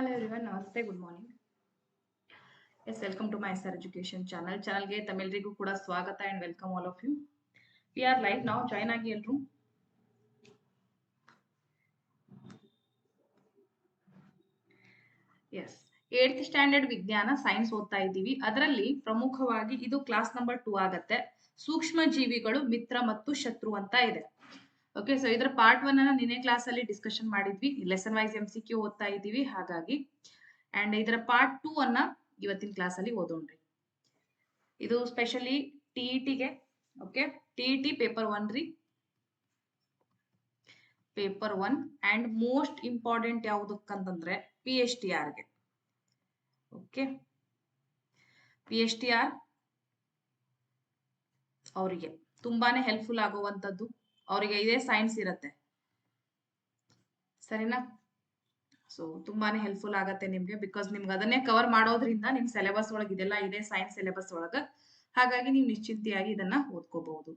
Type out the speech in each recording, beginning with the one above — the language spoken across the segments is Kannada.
Hello ಎವ್ರಿವನ್ ನಮಸ್ತೆ good morning yes welcome to my sir education channel ಚಾನಲ್ಗೆ ತಮ್ಮೆಲ್ಲರಿಗೂ ಕೂಡ ಸ್ವಾಗತ and welcome all of you we are live ನಾವು ಜಾಯ್ನ್ ಆಗಿ ಎಲ್ರು. ಎಸ್ ಏಟ್ತ್ ಸ್ಟ್ಯಾಂಡರ್ಡ್ ವಿಜ್ಞಾನ ಸೈನ್ಸ್ ಓದ್ತಾ ಇದ್ದೀವಿ. ಅದರಲ್ಲಿ ಪ್ರಮುಖವಾಗಿ ಇದು ಕ್ಲಾಸ್ ನಂಬರ್ ಟೂ ಆಗತ್ತೆ. ಸೂಕ್ಷ್ಮ ಜೀವಿಗಳು ಮಿತ್ರ ಮತ್ತು ಶತ್ರು ಅಂತ ಇದೆ. ಓಕೆ ಸೊ ಇದರ ಪಾರ್ಟ್ ಒನ್ ಅನ್ನ ನಿನ್ನೆ ಕ್ಲಾಸ್ ಅಲ್ಲಿ ಡಿಸ್ಕಷನ್ ಮಾಡಿದ್ವಿ. Lesson wise M C Q ಓದ್ತಾ ಇದ್ದೀವಿ, ಹಾಗಾಗಿ. ಅಂಡ್ ಇದರ ಪಾರ್ಟ್ ಟೂ ಅನ್ನ ಇವತ್ತಿನ ಕ್ಲಾಸ್ ಅಲ್ಲಿ ಓದೋಣ್ರಿ ಇದು ಸ್ಪೆಷಲಿ ಟಿಇಟಿಗೆ ಓಕೆ ಟಿಇಟಿ ಪೇಪರ್ ಒನ್ ರೀ. Paper one and most important ಯಾವುದಕ್ಕಂತಂದ್ರೆ P H T ಆರ್ಗೆ okay P H T R ಅವರಿಗೆ, ತುಂಬಾನೇ ಹೆಲ್ಪ್ಫುಲ್ ಆಗುವಂತದ್ದು ಅವರಿಗೆ ಇದೇ ಸೈನ್ಸ್ ಇರುತ್ತೆ. ಸರಿನಾ? ಸೊ ತುಂಬಾನೇ ಹೆಲ್ಪ್ಫುಲ್ ಆಗತ್ತೆ ನಿಮ್ಗೆ ಬಿಕಾಸ್ ನಿಮ್ಗೆ ಅದನ್ನೇ ಕವರ್ ಮಾಡೋದ್ರಿಂದ ನಿಮ್ ಸಿಲೆಬಸ್ ಒಳಗೆ ಇದೆಲ್ಲ ಇದೆ ಸೈನ್ಸ್ ಸಿಲೆಬಸ್ ಒಳಗ. ಹಾಗಾಗಿ ನೀವು ನಿಶ್ಚಿಂತೆಯಾಗಿ ಇದನ್ನ ಓದ್ಕೋಬಹುದು.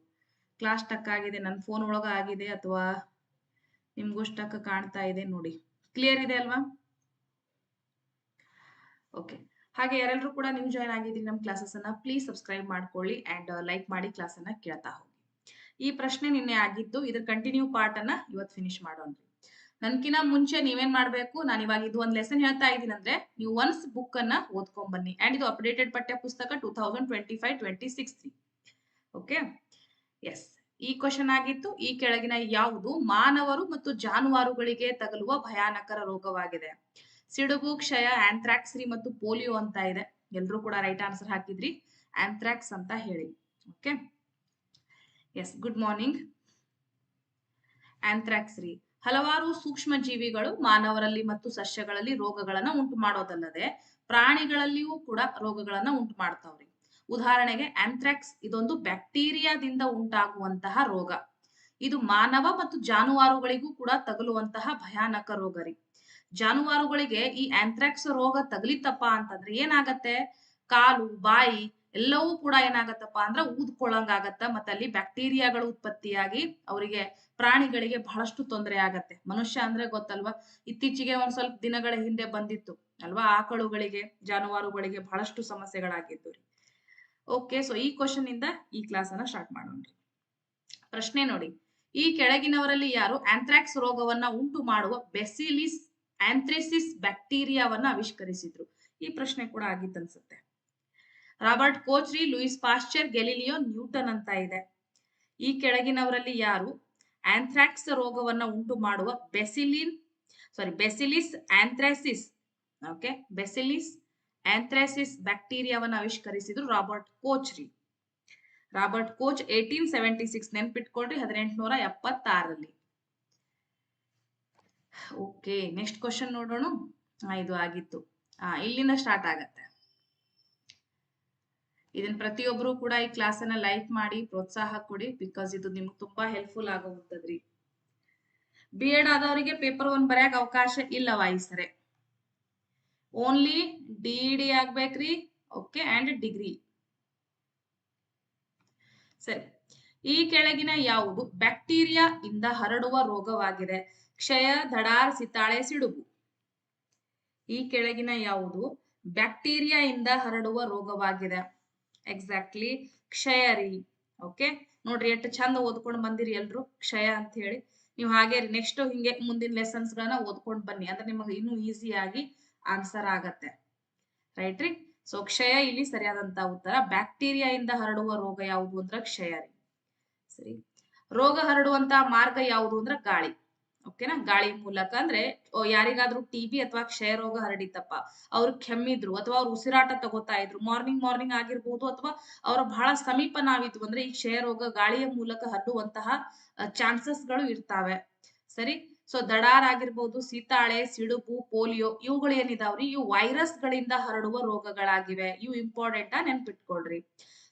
ಕ್ಲಾಸ್ ಟಕ್ ಆಗಿದೆ ನನ್ನ ಫೋನ್ ಒಳಗ ಆಗಿದೆ ಅಥವಾ ನಿಮ್ಗೂ ಸ್ಟಕ್ ಕಾಣ್ತಾ ಇದೆ ನೋಡಿ. ಕ್ಲಿಯರ್ ಇದೆ ಅಲ್ವಾ? ಓಕೆ ಹಾಗೆ ಯಾರೆಲ್ಲರೂ ಕೂಡ ನೀವು ಜಾಯ್ನ್ ಆಗಿದ್ದೀರಿ ನಮ್ಮ ಕ್ಲಾಸಸ್ ಅನ್ನ ಪ್ಲೀಸ್ ಸಬ್ಸ್ಕ್ರೈಬ್ ಮಾಡ್ಕೊಳ್ಳಿ ಅಂಡ್ ಲೈಕ್ ಮಾಡಿ ಕ್ಲಾಸ್ ಅನ್ನ ಕೇಳ್ತಾ ಹೋಗಿ. ಈ ಪ್ರಶ್ನೆ ನಿನ್ನೆ ಆಗಿದ್ದು, ಇದ್ರ ಕಂಟಿನ್ಯೂ ಪಾರ್ಟ್ ಅನ್ನ ಇವತ್ತು ಫಿನಿಶ್ ಮಾಡೋಣ್ರಿ ನನ್ಕಿನ ಮುಂಚೆ ನೀವೇನ್ ಮಾಡ್ಬೇಕು, ನಾನು ಇವಾಗ ಇದು ಒಂದ್ ಲೆಸನ್ ಹೇಳ್ತಾ ಇದ್ದೀನಿ ಅಂದ್ರೆ, ನೀವು ಒನ್ಸ್ ಬುಕ್ ಅನ್ನ ಓದ್ಕೊಂಡ್ ಬನ್ನಿ. ಅಂಡ್ ಇದು ಅಪ್ಡೇಟೆಡ್ ಪಠ್ಯ ಪುಸ್ತಕ two thousand twenty five twenty six okay yes ಈ ಕ್ವಶನ್ ಆಗಿತ್ತು. ಈ ಕೆಳಗಿನ ಯಾವುದು? ಮಾನವರು ಮತ್ತು ಜಾನುವಾರುಗಳಿಗೆ ತಗಲುವ ಭಯಾನಕರ ರೋಗವಾಗಿದೆ. ಸಿಡುಬು, ಕ್ಷಯ ಆಂಥ್ರಾಕ್ಸ್ ರೀ ಮತ್ತು ಪೋಲಿಯೋ ಅಂತ ಇದೆ. ಎಲ್ರೂ ಕೂಡ ರೈಟ್ ಆನ್ಸರ್ ಹಾಕಿದ್ರಿ. ಆಂಥ್ರಾಕ್ಸ್ ಅಂತ ಹೇಳಿ. Okay yes good morning anthrax ರೀ ಹಲವಾರು ಸೂಕ್ಷ್ಮ ಜೀವಿಗಳು ಮಾನವರಲ್ಲಿ ಮತ್ತು ಸಸ್ಯಗಳಲ್ಲಿ ರೋಗಗಳನ್ನ ಉಂಟು ಮಾಡೋದಲ್ಲದೆ ಪ್ರಾಣಿಗಳಲ್ಲಿಯೂ ಕೂಡ ರೋಗಗಳನ್ನ ಉಂಟು ಮಾಡ್ತಾವ್ರಿ. ಉದಾಹರಣೆಗೆ ಆಂಥ್ರಾಕ್ಸ್ ಇದೊಂದು ಬ್ಯಾಕ್ಟೀರಿಯಾದಿಂದ ಉಂಟಾಗುವಂತಹ ರೋಗ. ಇದು ಮಾನವ ಮತ್ತು ಜಾನುವಾರುಗಳಿಗೂ ಕೂಡ ತಗಲುವಂತಹ ಭಯಾನಕ ರೋಗ ರೀ. ಜಾನುವಾರುಗಳಿಗೆ ಈ ಆಂಥ್ರಾಕ್ಸ್ ರೋಗ ತಗಲಿತ್ತಪ್ಪ ಅಂತಂದ್ರೆ ಏನಾಗತ್ತೆ? ಕಾಲು, ಬಾಯಿ ಎಲ್ಲವೂ ಕೂಡ ಏನಾಗತ್ತಪ್ಪ ಅಂದ್ರೆ ಊದ್ಕೊಳ್ಳಂಗಾಗತ್ತ ಮತ್ತೆ ಅಲ್ಲಿ ಬ್ಯಾಕ್ಟೀರಿಯಾಗಳು ಉತ್ಪತ್ತಿಯಾಗಿ ಅವರಿಗೆ ಪ್ರಾಣಿಗಳಿಗೆ ಬಹಳಷ್ಟು ತೊಂದರೆ ಆಗತ್ತೆ. ಮನುಷ್ಯ ಅಂದ್ರೆ ಗೊತ್ತಲ್ವಾ? ಇತ್ತೀಚೆಗೆ ಒಂದ್ ಸ್ವಲ್ಪ ದಿನಗಳ ಹಿಂದೆ ಬಂದಿತ್ತು ಅಲ್ವಾ? ಆಕಳುಗಳಿಗೆ, ಜಾನುವಾರುಗಳಿಗೆ ಬಹಳಷ್ಟು ಸಮಸ್ಯೆಗಳಾಗಿದ್ದು ರೀ. ಓಕೆ ಸೊ ಈ ಕ್ವಶನ್ ಇಂದ ಈ ಕ್ಲಾಸ್ ಅನ್ನ ಸ್ಟಾರ್ಟ್ ಮಾಡೋಣ್ರಿ ಪ್ರಶ್ನೆ ನೋಡಿ. ಈ ಕೆಳಗಿನವರಲ್ಲಿ ಯಾರು ಆಂಥ್ರಾಕ್ಸ್ ರೋಗವನ್ನ ಉಂಟು ಮಾಡುವ ಬೆಸಿಲಿಸ್ ಆಂಥ್ರೆಸಿಸ್ ಬ್ಯಾಕ್ಟೀರಿಯಾವನ್ನ ಆವಿಷ್ಕರಿಸಿದ್ರು? ಈ ಪ್ರಶ್ನೆ ಕೂಡ ಆಗಿತ್ತನ್ಸುತ್ತೆ. ರಾಬರ್ಟ್ ಕೋಚ್ರಿ, ಲೂಯಿಸ್ ಪಾಶ್ಚರ್, ಗೆಲಿಲಿಯೋ ನ್ಯೂಟನ್ ಅಂತ ಇದೆ. ಈ ಕೆಳಗಿನವರಲ್ಲಿ ಯಾರು? ಆಂಥ್ರಾಕ್ಸ್ ರೋಗವನ್ನ ಉಂಟು ಮಾಡುವ bacillin sorry bacillus anthracis okay bacillus anthracis ಬ್ಯಾಕ್ಟೀರಿಯಾವನ್ನು ಆವಿಷ್ಕರಿಸಿದ್ರು Robert ಕೋಚ್ರಿ. Robert Koch eighteen seventy six ನೆನ್ಪಿಟ್ಕೊಳ್ರಿ ಹದಿನೆಂಟುನೂರ ಎಪ್ಪತ್ತಾರರಲ್ಲಿ. ಓಕೆ ನೆಕ್ಸ್ಟ್ ಕ್ವಶನ್ ನೋಡೋಣ. ಇದು ಆಗಿತ್ತು. ಇಲ್ಲಿಂದ ಸ್ಟಾರ್ಟ್ ಆಗತ್ತೆ. ಇದನ್ನ ಪ್ರತಿಯೊಬ್ರು ಕೂಡ ಈ ಕ್ಲಾಸ್ ಅನ್ನ ಲೈಕ್ ಮಾಡಿ, ಪ್ರೋತ್ಸಾಹ ಕೊಡಿ ಬಿಕಾಸ್ ಇದು ನಿಮ್ಗೆ ತುಂಬಾ ಹೆಲ್ಪ್ಫುಲ್ ಆಗುವಂತದ್ರಿ ಬಿ ಎಡ್ ಆದವರಿಗೆ ಪೇಪರ್ ಒನ್ ಬರ್ಯಾಕ ಅವಕಾಶ ಇಲ್ಲ ಸರಿ ಓನ್ಲಿ ಡಿ ಡಿ ಆಗ್ಬೇಕ್ರಿ ಓಕೆ ಅಂಡ್ ಡಿಗ್ರಿ ಸರಿ, ಈ ಕೆಳಗಿನ ಯಾವುದು? ಬ್ಯಾಕ್ಟೀರಿಯಾ ಇಂದ ಹರಡುವ ರೋಗವಾಗಿದೆ. ಕ್ಷಯ ದಡಾರ್ ಸಿತಾಳೆ, ಸಿಡುಬು. ಈ ಕೆಳಗಿನ ಯಾವುದು? ಬ್ಯಾಕ್ಟೀರಿಯಾ ಇಂದ ಹರಡುವ ರೋಗವಾಗಿದೆ. ಎಕ್ಸಾಕ್ಟ್ಲಿ ಕ್ಷಯ ರೀ ಓಕೆ ನೋಡ್ರಿ, ಎಷ್ಟು ಚಂದ ಓದ್ಕೊಂಡು ಬಂದಿರಿ ಎಲ್ರು. ಕ್ಷಯ ಅಂತ ಹೇಳಿ. ನೀವು ಹಾಗೆ ನೆಕ್ಸ್ಟ್ ಹಿಂಗೆ ಮುಂದಿನ ಲೆಸನ್ಸ್ ಗಳನ್ನ ಓದ್ಕೊಂಡು ಬನ್ನಿ. ಅಂದ್ರೆ ನಿಮಗೆ ಇನ್ನೂ ಈಸಿ ಆಗಿ ಆನ್ಸರ್ ಆಗತ್ತೆ. ರೈಟ್ ರೀ? ಸೊ ಕ್ಷಯ ಇಲ್ಲಿ ಸರಿಯಾದಂತ ಉತ್ತರ. ಬ್ಯಾಕ್ಟೀರಿಯಾ ಇಂದ ಹರಡುವ ರೋಗ ಯಾವುದು ಅಂದ್ರೆ ಕ್ಷಯ ರೀ. ಸರಿ? ರೋಗ ಹರಡುವಂತ ಮಾರ್ಗ ಯಾವುದು ಅಂದ್ರೆ ಗಾಳಿ. ಓಕೆನಾ ಗಾಳಿ ಮೂಲಕ ಅಂದ್ರೆ ಯಾರಿಗಾದ್ರೂ ಟಿ ಬಿ ಅಥವಾ ಕ್ಷಯ ರೋಗ ಹರಡಿತಪ್ಪ ಅವ್ರು ಕೆಮ್ಮಿದ್ರು ಅಥವಾ ಅವ್ರು ಉಸಿರಾಟ ತಗೋತಾ ಇದ್ರು ಮಾರ್ನಿಂಗ್ ಮಾರ್ನಿಂಗ್ ಆಗಿರ್ಬೋದು ಅಥವಾ ಅವರ ಬಹಳ ಸಮೀಪ ನಾವಿದ್ವು ಅಂದ್ರೆ ಈ ಕ್ಷಯ ರೋಗ ಗಾಳಿಯ ಮೂಲಕ ಹರಡುವಂತಹ ಚಾನ್ಸಸ್ಗಳು ಇರ್ತಾವೆ. ಸರಿ? ಸೊ ದಡಾರ್ ಆಗಿರ್ಬೋದು, ಸೀತಾಳೆ, ಸಿಡುಬು, ಪೋಲಿಯೋ ಇವುಗಳು ಏನಿದಾವ್ರಿ? ಇವು ವೈರಸ್ ಗಳಿಂದ ಹರಡುವ ರೋಗಗಳಾಗಿವೆ. ಇವು ಇಂಪಾರ್ಟೆಂಟ್ ನೆನ್ಪಿಟ್ಕೊಳ್ರಿ.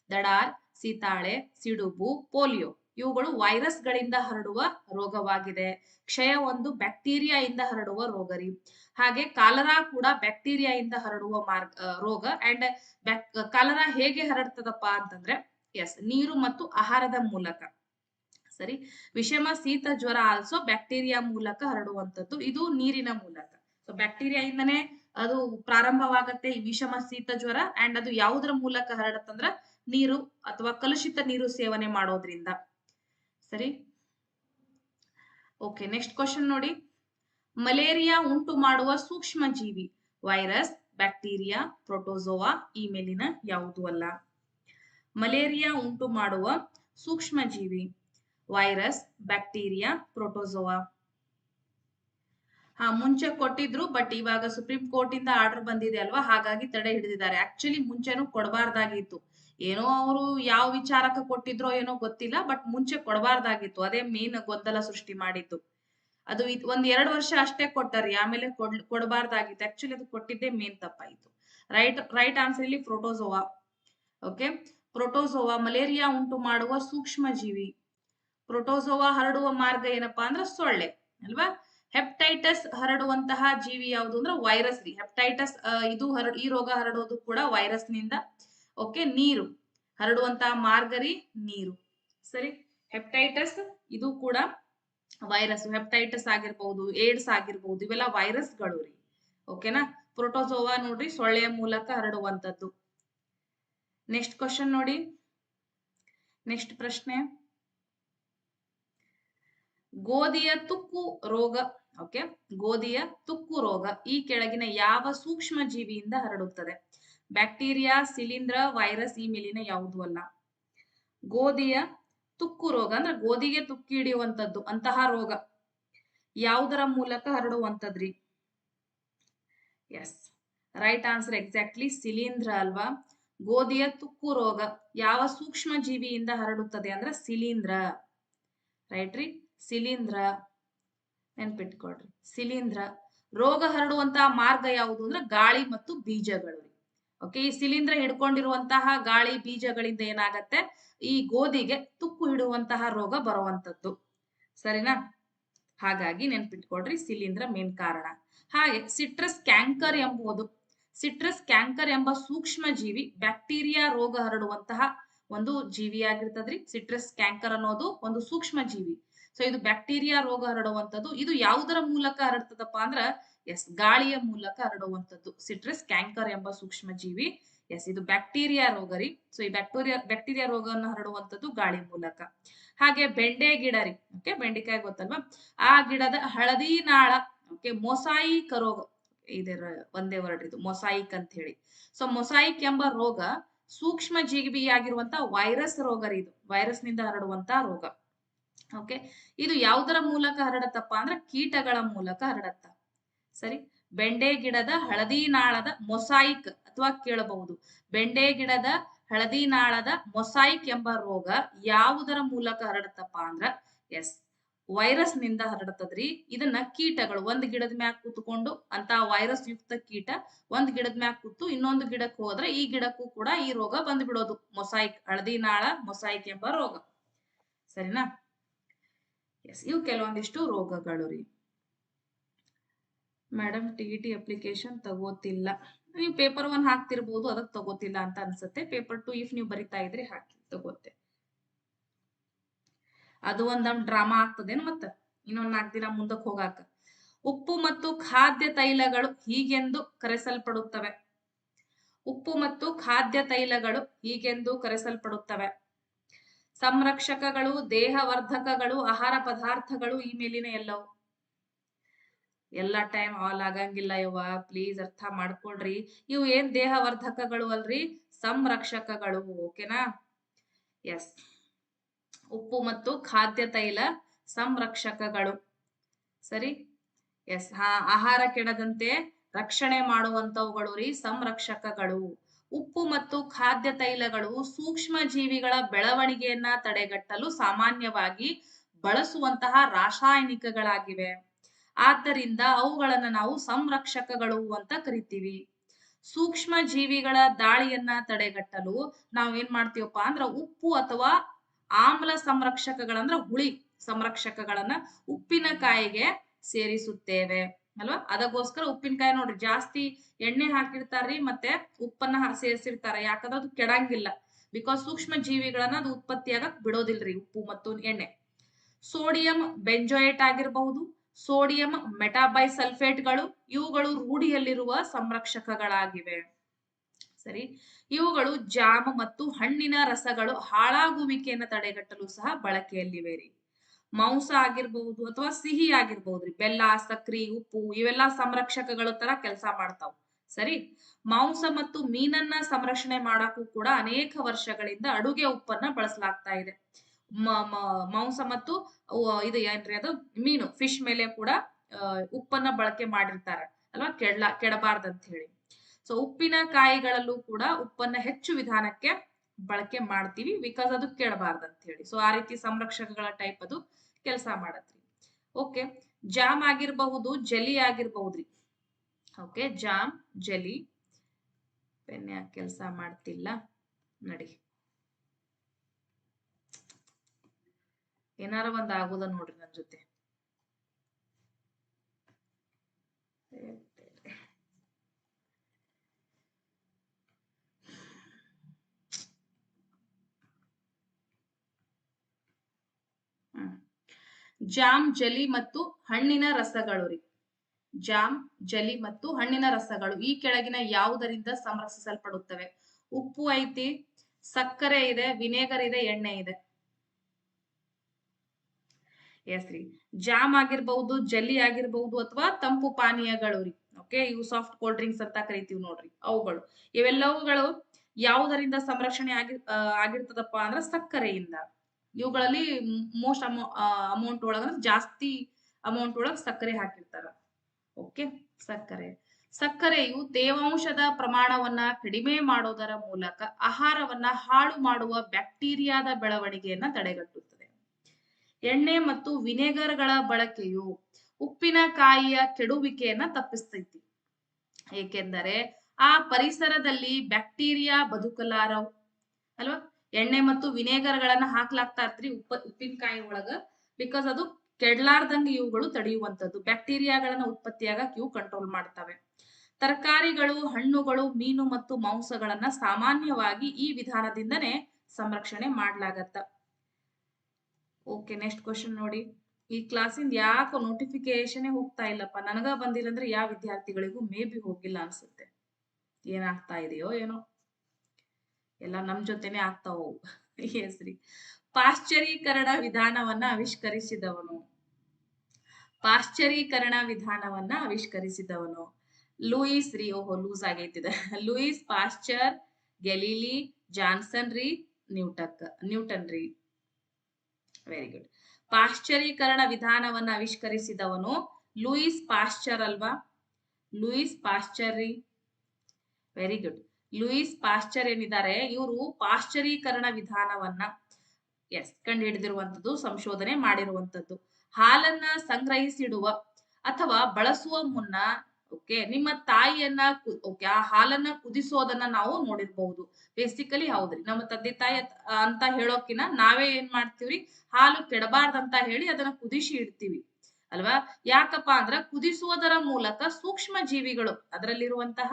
ದಡಾರ್, ಸೀತಾಳೆ, ಸಿಡುಬು, ಪೋಲಿಯೋ. ಇವುಗಳು ವೈರಸ್ ಗಳಿಂದ ಹರಡುವ ರೋಗವಾಗಿದೆ. ಕ್ಷಯ ಒಂದು ಬ್ಯಾಕ್ಟೀರಿಯಾ ಇಂದ ಹರಡುವ ರೋಗ ರೀ. ಹಾಗೆ ಕಾಲರಾ ಕೂಡ ಬ್ಯಾಕ್ಟೀರಿಯಾ ಇಂದ ಹರಡುವ ಮಾರ್ಗ ರೋಗ ಅಂಡ್ ಕಾಲರಾ ಹೇಗೆ ಹರಡ್ತದಪ್ಪ ಅಂತಂದ್ರೆ, ಎಸ್, ನೀರು ಮತ್ತು ಆಹಾರದ ಮೂಲಕ. ಸರಿ? ವಿಷಮ, ಶೀತ, ಜ್ವರ ಆಲ್ಸೋ ಬ್ಯಾಕ್ಟೀರಿಯಾ ಮೂಲಕ ಹರಡುವಂತದ್ದು ಇದು ನೀರಿನ ಮೂಲಕ. ಸೊ ಬ್ಯಾಕ್ಟೀರಿಯಾ ಇಂದನೇ ಅದು ಪ್ರಾರಂಭವಾಗತ್ತೆ ಈ ವಿಷಮ, ಶೀತ, ಜ್ವರ ಅಂಡ್ ಅದು ಯಾವುದರ ಮೂಲಕ ಹರಡತ್ತಂದ್ರ, ನೀರು ಅಥವಾ ಕಲುಷಿತ ನೀರು ಸೇವನೆ ಮಾಡೋದ್ರಿಂದ. ಸರಿ? ಓಕೆ ನೆಕ್ಸ್ಟ್ ಕ್ವಶನ್ ನೋಡಿ. ಮಲೇರಿಯಾ ಉಂಟು ಮಾಡುವ ಸೂಕ್ಷ್ಮ ಜೀವಿ ವೈರಸ್, ಬ್ಯಾಕ್ಟೀರಿಯಾ, ಪ್ರೋಟೋಸೋವಾ ಈ ಮೇಲಿನ ಯಾವುದು ಅಲ್ಲ. ಮಲೇರಿಯಾ ಉಂಟು ಮಾಡುವ ಸೂಕ್ಷ್ಮ ಜೀವಿ ವೈರಸ್, ಬ್ಯಾಕ್ಟೀರಿಯಾ, ಪ್ರೋಟೋಸೋವಾ. ಹಾ, ಮುಂಚೆ ಕೊಟ್ಟಿದ್ರು ಬಟ್ ಇವಾಗ ಸುಪ್ರೀಂ ಕೋರ್ಟ್ ಇಂದ ಆರ್ಡರ್ ಬಂದಿದೆ ಅಲ್ವಾ? ಹಾಗಾಗಿ ತಡೆ ಹಿಡಿದಿದ್ದಾರೆ. ಆಕ್ಚುಲಿ ಮುಂಚೆನೂ ಕೊಡಬಾರ್ದಾಗಿತ್ತು. ಏನೋ ಅವರು ಯಾವ ವಿಚಾರಕ ಕೊಟ್ಟಿದ್ರೋ ಏನೋ ಗೊತ್ತಿಲ್ಲ ಬಟ್ ಮುಂಚೆ ಕೊಡಬಾರ್ದಾಗಿತ್ತು. ಅದೇ ಮೇನ್ ಗೊಂದಲ ಸೃಷ್ಟಿ ಮಾಡಿದ್ದು. ಅದು ಒಂದ್ ಎರಡು ವರ್ಷ ಅಷ್ಟೇ ಕೊಟ್ಟರಿ ಆಮೇಲೆ ಕೊಡ್, ಕೊಡಬಾರ್ದಾಗಿತ್ತು. ಆಕ್ಚುಲಿ ಅದು ಕೊಟ್ಟಿದ್ದೇ ಮೇನ್ ತಪ್ಪಾಯ್ತು. ರೈಟ್ ರೈಟ್ ಆನ್ಸರ್ ಇಲ್ಲಿ ಪ್ರೋಟೋಸೋವಾ ಓಕೆ ಪ್ರೋಟೋಸೋವಾ ಮಲೇರಿಯಾ ಉಂಟು ಮಾಡುವ ಸೂಕ್ಷ್ಮ ಜೀವಿ ಪ್ರೋಟೋಸೋವಾ ಹರಡುವ ಮಾರ್ಗ ಏನಪ್ಪಾ ಅಂದ್ರೆ ಸೊಳ್ಳೆ, ಅಲ್ವಾ? ಹೆಪ್ಟೈಟಸ್ ಹರಡುವಂತಹ ಜೀವಿ ಯಾವುದು ಅಂದ್ರೆ ವೈರಸ್ ರೀ. ಹೆಪ್ಟೈಟಸ್ ಇದು ಹರಡ್ ಈ ರೋಗ ಹರಡೋದು ಕೂಡ ವೈರಸ್ನಿಂದ ಓಕೆ, ನೀರು. ಹರಡುವಂತಹ ಮಾರ್ಗರಿ ನೀರು. ಸರಿ ಹೆಪ್ಟೈಟಸ್ ಇದು ಕೂಡ ವೈರಸ್ ಹೆಪ್ಟೈಟಸ್ ಆಗಿರ್ಬಹುದು ಏಡ್ಸ್ ಆಗಿರ್ಬಹುದು ಇವೆಲ್ಲ ವೈರಸ್ಗಳು ರೀ. ಓಕೆನಾ ಪ್ರೋಟೋಸೋವಾ ನೋಡ್ರಿ, ಸೊಳ್ಳೆಯ ಮೂಲಕ ಹರಡುವಂತದ್ದು ನೆಕ್ಸ್ಟ್ ಕ್ವಶನ್ ನೋಡಿ. ನೆಕ್ಸ್ಟ್ ಪ್ರಶ್ನೆ. ಗೋಧಿಯ ತುಕ್ಕು ರೋಗ ಓಕೆ ಗೋಧಿಯ ತುಕ್ಕು ರೋಗ ಈ ಕೆಳಗಿನ ಯಾವ ಸೂಕ್ಷ್ಮ ಜೀವಿಯಿಂದ ಹರಡುತ್ತದೆ? ಬ್ಯಾಕ್ಟೀರಿಯಾ, ಶಿಲೀಂಧ್ರ, ವೈರಸ್ ಈ ಮೇಲಿನ ಯಾವುದು ಅಲ್ಲ. ಗೋಧಿಯ ತುಕ್ಕು ರೋಗ ಅಂದ್ರೆ ಗೋಧಿಗೆ ತುಕ್ಕಿ ಹಿಡಿಯುವಂತದ್ದು, ಅಂತಹ ರೋಗ. ಯಾವುದರ ಮೂಲಕ ಹರಡುವಂತದ್ರಿ? ಎಸ್ ರೈಟ್ ಆನ್ಸರ್ ಎಕ್ಸಾಕ್ಟ್ಲಿ ಶಿಲೀಂಧ್ರ ಅಲ್ವಾ? ಗೋಧಿಯ ತುಕ್ಕು ರೋಗ ಯಾವ ಸೂಕ್ಷ್ಮ ಜೀವಿಯಿಂದ ಹರಡುತ್ತದೆ ಅಂದ್ರೆ ಶಿಲೀಂಧ್ರ. ರೈಟ್ ರೀ? ಶಿಲೀಂಧ್ರ. ನೆನ್ಪಿಟ್ಕೊಳ್ರಿ. ಶಿಲೀಂಧ್ರ. ರೋಗ ಹರಡುವಂತಹ ಮಾರ್ಗ ಯಾವುದು ಅಂದ್ರೆ ಗಾಳಿ ಮತ್ತು ಬೀಜಗಳು ಓಕೆ ಈ ಶಿಲೀಂಧ್ರ ಹಿಡ್ಕೊಂಡಿರುವಂತಹ ಗಾಳಿ ಬೀಜಗಳಿಂದ ಏನಾಗತ್ತೆ? ಈ ಗೋಧಿಗೆ ತುಕ್ಕು ಹಿಡುವಂತಹ ರೋಗ ಬರುವಂತದ್ದು ಸರಿನಾ? ಹಾಗಾಗಿ ನೆನ್ಪಿಟ್ಕೊಡ್ರಿ ಶಿಲೀಂಧ್ರ ಮೇನ್ ಕಾರಣ. ಹಾಗೆ ಸಿಟ್ರಸ್ ಕ್ಯಾಂಕರ್ ಎಂಬುದು ಸಿಟ್ರಸ್ ಕ್ಯಾಂಕರ್ ಎಂಬ ಸೂಕ್ಷ್ಮ ಜೀವಿ ಬ್ಯಾಕ್ಟೀರಿಯಾ ರೋಗ ಹರಡುವಂತಹ ಒಂದು ಜೀವಿಯಾಗಿರ್ತದ್ರಿ. ಸಿಟ್ರಸ್ ಕ್ಯಾಂಕರ್ ಅನ್ನೋದು ಒಂದು ಸೂಕ್ಷ್ಮ ಜೀವಿ ಸೊ ಇದು ಬ್ಯಾಕ್ಟೀರಿಯಾ ರೋಗ ಹರಡುವಂತದ್ದು ಇದು ಯಾವುದರ ಮೂಲಕ ಹರಡ್ತದಪ್ಪ ಅಂದ್ರ ಎಸ್ ಗಾಳಿಯ ಮೂಲಕ ಹರಡುವಂತದ್ದು ಸಿಟ್ರಸ್ ಕ್ಯಾಂಕರ್ ಎಂಬ ಸೂಕ್ಷ್ಮ ಜೀವಿ ಎಸ್ ಇದು ಬ್ಯಾಕ್ಟೀರಿಯಾ ರೋಗ ರೀ. ಸೊ ಈ ಬ್ಯಾಕ್ಟೀರಿಯಾ ಬ್ಯಾಕ್ಟೀರಿಯಾ ರೋಗವನ್ನು ಹರಡುವಂತದ್ದು ಗಾಳಿ ಮೂಲಕ. ಹಾಗೆ ಬೆಂಡೆ ಗಿಡ ರೀ. ಓಕೆ ಬೆಂಡೆಕಾಯಿ ಗೊತ್ತಲ್ವಾ? ಆ ಗಿಡದ ಹಳದಿ ನಾಳ ಓಕೆ ಮೊಸಾಯಿಕ್ ರೋಗ. ಇದರ ಒಂದೇ ವರ್ಡ್ ಇದು ಮೊಸಾಯಿಕ್ ಅಂತ ಹೇಳಿ. ಸೊ ಮೊಸಾಯಿಕ್ ಎಂಬ ರೋಗ ಸೂಕ್ಷ್ಮ ಜೀವಿಯಾಗಿರುವಂತ ವೈರಸ್ ರೋಗ ರೀ ಇದು. ವೈರಸ್ನಿಂದ ಹರಡುವಂತ ರೋಗ. ಓಕೆ ಇದು ಯಾವುದರ ಮೂಲಕ ಹರಡತ್ತಪ್ಪ ಅಂದ್ರೆ ಕೀಟಗಳ ಮೂಲಕ ಹರಡತ್ತ. ಸರಿ? ಬೆಂಡೆ ಗಿಡದ ಹಳದಿ ನಾಳದ ಮೊಸಾಯಿಕ್ ಅಥವಾ ಕೇಳಬಹುದು. ಬೆಂಡೆ ಗಿಡದ ಹಳದಿ ನಾಳದ ಮೊಸಾಯಿಕ್ ಎಂಬ ರೋಗ ಯಾವುದರ ಮೂಲಕ ಹರಡತ್ತಪ್ಪ ಅಂದ್ರ ಎಸ್ ವೈರಸ್ನಿಂದ ಹರಡತದ್ರಿ ಇದನ್ನ ಕೀಟಗಳು, ಒಂದ್ ಗಿಡದ ಮ್ಯಾಗ ಕೂತ್ಕೊಂಡು ಅಂತ ವೈರಸ್ ಯುಕ್ತ ಕೀಟ ಒಂದ್ ಗಿಡದ ಮ್ಯಾಗ ಕೂತು ಇನ್ನೊಂದು ಗಿಡಕ್ಕೆ ಹೋದ್ರೆ ಈ ಗಿಡಕ್ಕೂ ಕೂಡ ಈ ರೋಗ ಬಂದ್ ಬಿಡೋದು ಮೊಸಾಯಿಕ್, ಹಳದಿ ನಾಳ, ಮೊಸಾಯಿಕ್ ಎಂಬ ರೋಗ. ಸರಿನಾ? ಎಸ್ ಇವು ಕೆಲವೊಂದಿಷ್ಟು ರೋಗಗಳು ರೀ. ಮೇಡಮ್ ಟಿ ಟಿ ಅಪ್ಲಿಕೇಶನ್ ತಗೋತಿಲ್ಲ. ನೀವು ಪೇಪರ್ ಒನ್ ಹಾಕ್ತಿರ್ಬೋದು ಅದಕ್ಕೆ ತಗೋತಿಲ್ಲ ಅಂತ ಅನ್ಸುತ್ತೆ. ಪೇಪರ್ ಟು ಇಫ್ ನೀವು ಬರಿತಾ ಇದ್ರೆ ಹಾಕಿ, ತಗೋತೆ. ಅದು ಒಂದ್ ಡ್ರಾಮಾ ಆಗ್ತದೇನು ಮತ್ತ? ಇನ್ನೊಂದ್ ನಾಲ್ಕು ದಿನ ಮುಂದಕ್ಕೆ ಹೋಗಾಕ. ಉಪ್ಪು ಮತ್ತು ಖಾದ್ಯ ತೈಲಗಳು ಹೀಗೆಂದು ಕರೆಸಲ್ಪಡುತ್ತವೆ. ಉಪ್ಪು ಮತ್ತು ಖಾದ್ಯ ತೈಲಗಳು ಹೀಗೆಂದು ಕರೆಸಲ್ಪಡುತ್ತವೆ. ಸಂರಕ್ಷಕಗಳು, ದೇಹವರ್ಧಕಗಳು, ಆಹಾರ ಪದಾರ್ಥಗಳು ಈ ಮೇಲಿನ ಎಲ್ಲವು. ಎಲ್ಲ ಟೈಮ್ ಆಲ್ ಆಗಂಗಿಲ್ಲ ಇವ ಪ್ಲೀಸ್ ಅರ್ಥ ಮಾಡ್ಕೊಳ್ರಿ. ಇವು ಏನ್ ದೇಹವರ್ಧಕಗಳು ಅಲ್ರಿ? ಸಂರಕ್ಷಕಗಳು ಓಕೆನಾ ಎಸ್ ಉಪ್ಪು ಮತ್ತು ಖಾದ್ಯ ತೈಲ ಸಂರಕ್ಷಕಗಳು. ಸರಿ? ಎಸ್ ಹಾ, ಆಹಾರ ಕೆಡದಂತೆ ರಕ್ಷಣೆ ಮಾಡುವಂತವುಗಳು ರೀ ಸಂರಕ್ಷಕಗಳು. ಉಪ್ಪು ಮತ್ತು ಖಾದ್ಯ ತೈಲಗಳು ಸೂಕ್ಷ್ಮ ಜೀವಿಗಳ ಬೆಳವಣಿಗೆಯನ್ನ ತಡೆಗಟ್ಟಲು ಸಾಮಾನ್ಯವಾಗಿ ಬಳಸುವಂತಹ ರಾಸಾಯನಿಕಗಳಾಗಿವೆ. ಆದ್ದರಿಂದ ಅವುಗಳನ್ನು ನಾವು ಸಂರಕ್ಷಕಗಳು ಅಂತ ಕರಿತೀವಿ. ಸೂಕ್ಷ್ಮ ಜೀವಿಗಳ ದಾಳಿಯನ್ನ ತಡೆಗಟ್ಟಲು ನಾವು ಏನ್ ಮಾಡ್ತೀವಪ್ಪ ಅಂದ್ರ ಉಪ್ಪು ಅಥವಾ ಆಮ್ಲ ಸಂರಕ್ಷಕಗಳಂದ್ರ ಹುಳಿ ಸಂರಕ್ಷಕಗಳನ್ನ ಉಪ್ಪಿನಕಾಯಿಗೆ ಸೇರಿಸುತ್ತೇವೆ. ಅಲ್ವಾ? ಅದಕ್ಕೋಸ್ಕರ ಉಪ್ಪಿನಕಾಯಿ ನೋಡ್ರಿ ಜಾಸ್ತಿ ಎಣ್ಣೆ ಹಾಕಿರ್ತಾರ್ರಿ ಮತ್ತೆ ಉಪ್ಪನ್ನ ಸೇರಿಸಿರ್ತಾರ. ಯಾಕಂದ್ರೆ ಅದು ಕೆಡಂಗಿಲ್ಲ. ಬಿಕಾಸ್ ಸೂಕ್ಷ್ಮ ಜೀವಿಗಳನ್ನ ಅದು ಉತ್ಪತ್ತಿಯಾಗಕ್ ಬಿಡೋದಿಲ್ರಿ ಉಪ್ಪು ಮತ್ತು ಎಣ್ಣೆ. ಸೋಡಿಯಂ ಬೆಂಜೋಯೇಟ್ ಆಗಿರಬಹುದು ಸೋಡಿಯಂ ಮೆಟಾಬೈಸಲ್ಫೇಟ್ಗಳು ಇವುಗಳು ರೂಢಿಯಲ್ಲಿರುವ ಸಂರಕ್ಷಕಗಳಾಗಿವೆ. ಸರಿ, ಇವುಗಳು ಜಾಮ್ ಮತ್ತು ಹಣ್ಣಿನ ರಸಗಳು ಹಾಳಾಗುವಿಕೆಯನ್ನು ತಡೆಗಟ್ಟಲು ಸಹ ಬಳಕೆಯಲ್ಲಿವೆ ರೀ. ಮಾಂಸ ಆಗಿರ್ಬಹುದು ಅಥವಾ ಸಿಹಿ ಆಗಿರ್ಬಹುದ್ರಿ ಬೆಲ್ಲ, ಸಕ್ರಿ, ಉಪ್ಪು ಇವೆಲ್ಲ ಸಂರಕ್ಷಕಗಳ ತರ ಕೆಲಸ ಮಾಡ್ತಾವ್. ಸರಿ, ಮಾಂಸ ಮತ್ತು ಮೀನನ್ನ ಸಂರಕ್ಷಣೆ ಮಾಡಕ್ಕೂ ಕೂಡ ಅನೇಕ ವರ್ಷಗಳಿಂದ ಅಡುಗೆ ಉಪ್ಪನ್ನ ಬಳಸಲಾಗ್ತಾ ಇದೆ. ಮಾಂಸ ಮತ್ತು ಇದು ಏನ್ರಿ ಅದು? ಮೀನು ಫಿಶ್ ಮೇಲೆ ಕೂಡ ಉಪ್ಪನ್ನ ಬಳಕೆ ಮಾಡಿರ್ತಾರೆ. ಅಲ್ವಾ? ಕೆಡ್ಲ ಕೆಡಬಾರ್ದಂತ ಹೇಳಿ ಸೊ ಉಪ್ಪಿನ ಕಾಯಿಗಳಲ್ಲೂ ಕೂಡ ಉಪ್ಪನ್ನ ಹೆಚ್ಚು ವಿಧಾನಕ್ಕೆ ಬಳಕೆ ಮಾಡ್ತೀವಿ ಬಿಕಾಸ್ ಅದು ಕೆಡಬಾರ್ದಂತ ಹೇಳಿ ಸೊ ಆ ರೀತಿ ಸಂರಕ್ಷಕಗಳ ಟೈಪ್ ಅದು ಕೆಲಸ ಮಾಡತ್ರಿ. ಓಕೆ ಜಾಮ್ ಆಗಿರಬಹುದು ಜಲಿ ಆಗಿರಬಹುದ್ರಿ. ಓಕೆ ಜಾಮ್ ಜಲಿ ಪೆನ್ ಯಾಕೆ ಕೆಲಸ ಮಾಡ್ತಿಲ್ಲ. ನಡಿ. ಏನಾರ ಒಂದ್ ಆಗುದ ನೋಡ್ರಿ ನನ್ ಜೊತೆ. ಜಾಮ್, ಜಲಿ ಮತ್ತು ಹಣ್ಣಿನ ರಸಗಳು ರೀ. ಜಾಮ್, ಜಲಿ ಮತ್ತು ಹಣ್ಣಿನ ರಸಗಳು ಈ ಕೆಳಗಿನ ಯಾವುದರಿಂದ ಸಂರಕ್ಷಿಸಲ್ಪಡುತ್ತವೆ? ಉಪ್ಪು ಐತಿ, ಸಕ್ಕರೆ ಇದೆ, ವಿನೆಗರ್ ಇದೆ, ಎಣ್ಣೆ ಇದೆ. ಎಸ್ ರೀ. ಜಾಮ್ ಆಗಿರ್ಬಹುದು, ಜಲ್ಲಿ ಆಗಿರ್ಬಹುದು ಅಥವಾ ತಂಪು ಪಾನೀಯಗಳು ರೀ. ಓಕೆ ಇವು ಸಾಫ್ಟ್ ಕೋಲ್ಡ್ ಡ್ರಿಂಕ್ಸ್ ಅಂತ ಕರಿತೀವಿ ನೋಡ್ರಿ ಅವುಗಳು. ಇವೆಲ್ಲವುಗಳು ಯಾವುದರಿಂದ ಸಂರಕ್ಷಣೆ ಆಗಿ ಆಗಿರ್ತದಪ್ಪ ಅಂದ್ರೆ ಸಕ್ಕರೆಯಿಂದ. ಇವುಗಳಲ್ಲಿ ಮೋಸ್ಟ್ ಅಮೌ ಅಮೌಂಟ್ ಒಳಗ ಜಾಸ್ತಿ ಅಮೌಂಟ್ ಒಳಗ ಸಕ್ಕರೆ ಹಾಕಿರ್ತಾರ. ಓಕೆ ಸಕ್ಕರೆ. ಸಕ್ಕರೆಯು ತೇವಾಂಶದ ಪ್ರಮಾಣವನ್ನ ಕಡಿಮೆ ಮಾಡೋದರ ಮೂಲಕ ಆಹಾರವನ್ನ ಹಾಳು ಮಾಡುವ ಬ್ಯಾಕ್ಟೀರಿಯಾದ ಬೆಳವಣಿಗೆಯನ್ನ ತಡೆಗಟ್ಟುತ್ತದೆ ಎಣ್ಣೆ ಮತ್ತು ವಿನೆಗರ್ಗಳ ಬಳಕೆಯು ಉಪ್ಪಿನಕಾಯಿಯ ಕೆಡುವಿಕೆಯನ್ನ ತಪ್ಪಿಸ್ತೈತಿ. ಏಕೆಂದರೆ ಆ ಪರಿಸರದಲ್ಲಿ ಬ್ಯಾಕ್ಟೀರಿಯಾ ಬದುಕಲಾರವು ಅಲ್ವಾ? ಎಣ್ಣೆ ಮತ್ತು ವಿನೆಗರ್ಗಳನ್ನ ಹಾಕ್ಲಾಗ್ತಾ ಇರ್ತ್ರಿ ಉಪ್ಪ ಉಪ್ಪಿನಕಾಯಿ ಒಳಗ ಬಿಕಾಸ್ ಅದು ಕೆಡ್ಲಾರ್ದಂಗ ಇವುಗಳು ತಡೆಯುವಂತದ್ದು ಬ್ಯಾಕ್ಟೀರಿಯಾಗಳನ್ನ ಉತ್ಪತ್ತಿಯಾಗಕ್ ಇವು ಕಂಟ್ರೋಲ್ ಮಾಡ್ತವೆ. ತರಕಾರಿಗಳು, ಹಣ್ಣುಗಳು, ಮೀನು ಮತ್ತು ಮಾಂಸಗಳನ್ನ ಸಾಮಾನ್ಯವಾಗಿ ಈ ವಿಧಾನದಿಂದನೇ ಸಂರಕ್ಷಣೆ ಮಾಡ್ಲಾಗತ್ತ. ಓಕೆ ನೆಕ್ಸ್ಟ್ ಕ್ವಶನ್ ನೋಡಿ. ಈ ಕ್ಲಾಸಿಂದ ಯಾಕೋ ನೋಟಿಫಿಕೇಶನ್ ಹೋಗ್ತಾ ಇಲ್ಲಪ್ಪ. ನನಗ ಬಂದಿಲ್ಲ ಅಂದ್ರೆ ಯಾವ ವಿದ್ಯಾರ್ಥಿಗಳಿಗೂ ಮೇ ಬಿ ಹೋಗಿಲ್ಲ ಅನ್ಸುತ್ತೆ. ಏನಾಗ್ತಾ ಇದೆಯೋ ಏನೋ. ಎಲ್ಲ ನಮ್ ಜೊತೆನೆ ಆಗ್ತಾವು. ಹೆಸ್ರಿ ಪಾಶ್ಚರೀಕರಣ ವಿಧಾನವನ್ನ ಆವಿಷ್ಕರಿಸಿದವನು. ಪಾಶ್ಚರೀಕರಣ ವಿಧಾನವನ್ನ ಆವಿಷ್ಕರಿಸಿದವನು. ಲೂಯಿಸ್ ರೀ. ಓಹೋ, ಲೂಸ್ ಆಗೈತಿದೆ. ಲೂಯಿಸ್, ಪಾಶ್ಚರ್, ಗೆಲೀಲಿ, ಜಾನ್ಸನ್ ರೀ, ನ್ಯೂಟಕ್, ನ್ಯೂಟನ್ ರೀ. ವೆರಿ ಗುಡ್ ಪಾಶ್ಚರೀಕರಣ ವಿಧಾನವನ್ನ ಆವಿಷ್ಕರಿಸಿದವನು ಲೂಯಿಸ್ ಪಾಶ್ಚರ್ ಅಲ್ವಾ? ಲೂಯಿಸ್ ಪಾಶ್ಚರಿ ವೆರಿ ಗುಡ್ ಲೂಯಿಸ್ ಪಾಶ್ಚರ್ ಏನಿದ್ದಾರೆ? ಇವರು ಪಾಶ್ಚರೀಕರಣ ವಿಧಾನವನ್ನ ಎಸ್ ಕಂಡು ಹಿಡಿದಿರುವಂತದ್ದು ಸಂಶೋಧನೆ ಮಾಡಿರುವಂತದ್ದು ಹಾಲನ್ನ ಸಂಗ್ರಹಿಸಿಡುವ ಅಥವಾ ಬಳಸುವ ಮುನ್ನ ಓಕೆ ನಿಮ್ಮ ತಾಯಿಯನ್ನ ಓಕೆ ಆ ಹಾಲನ್ನ ಕುದಿಸೋದನ್ನ ನಾವು ನೋಡಿರ್ಬಹುದು. ಬೇಸಿಕಲಿ ಹೌದ್ರಿ. ನಮ್ಮ ತಂದೆ ತಾಯಿ ಅಂತ ಹೇಳೋಕಿನ ನಾವೇ ಏನ್ ಮಾಡ್ತೀವ್ರಿ? ಹಾಲು ಕೆಡಬಾರ್ದಂತ ಹೇಳಿ ಅದನ್ನ ಕುದಿಸಿ ಇಡ್ತೀವಿ. ಅಲ್ವಾ? ಯಾಕಪ್ಪ ಅಂದ್ರ ಕುದಿಸುವುದರ ಮೂಲಕ ಸೂಕ್ಷ್ಮ ಜೀವಿಗಳು ಅದರಲ್ಲಿರುವಂತಹ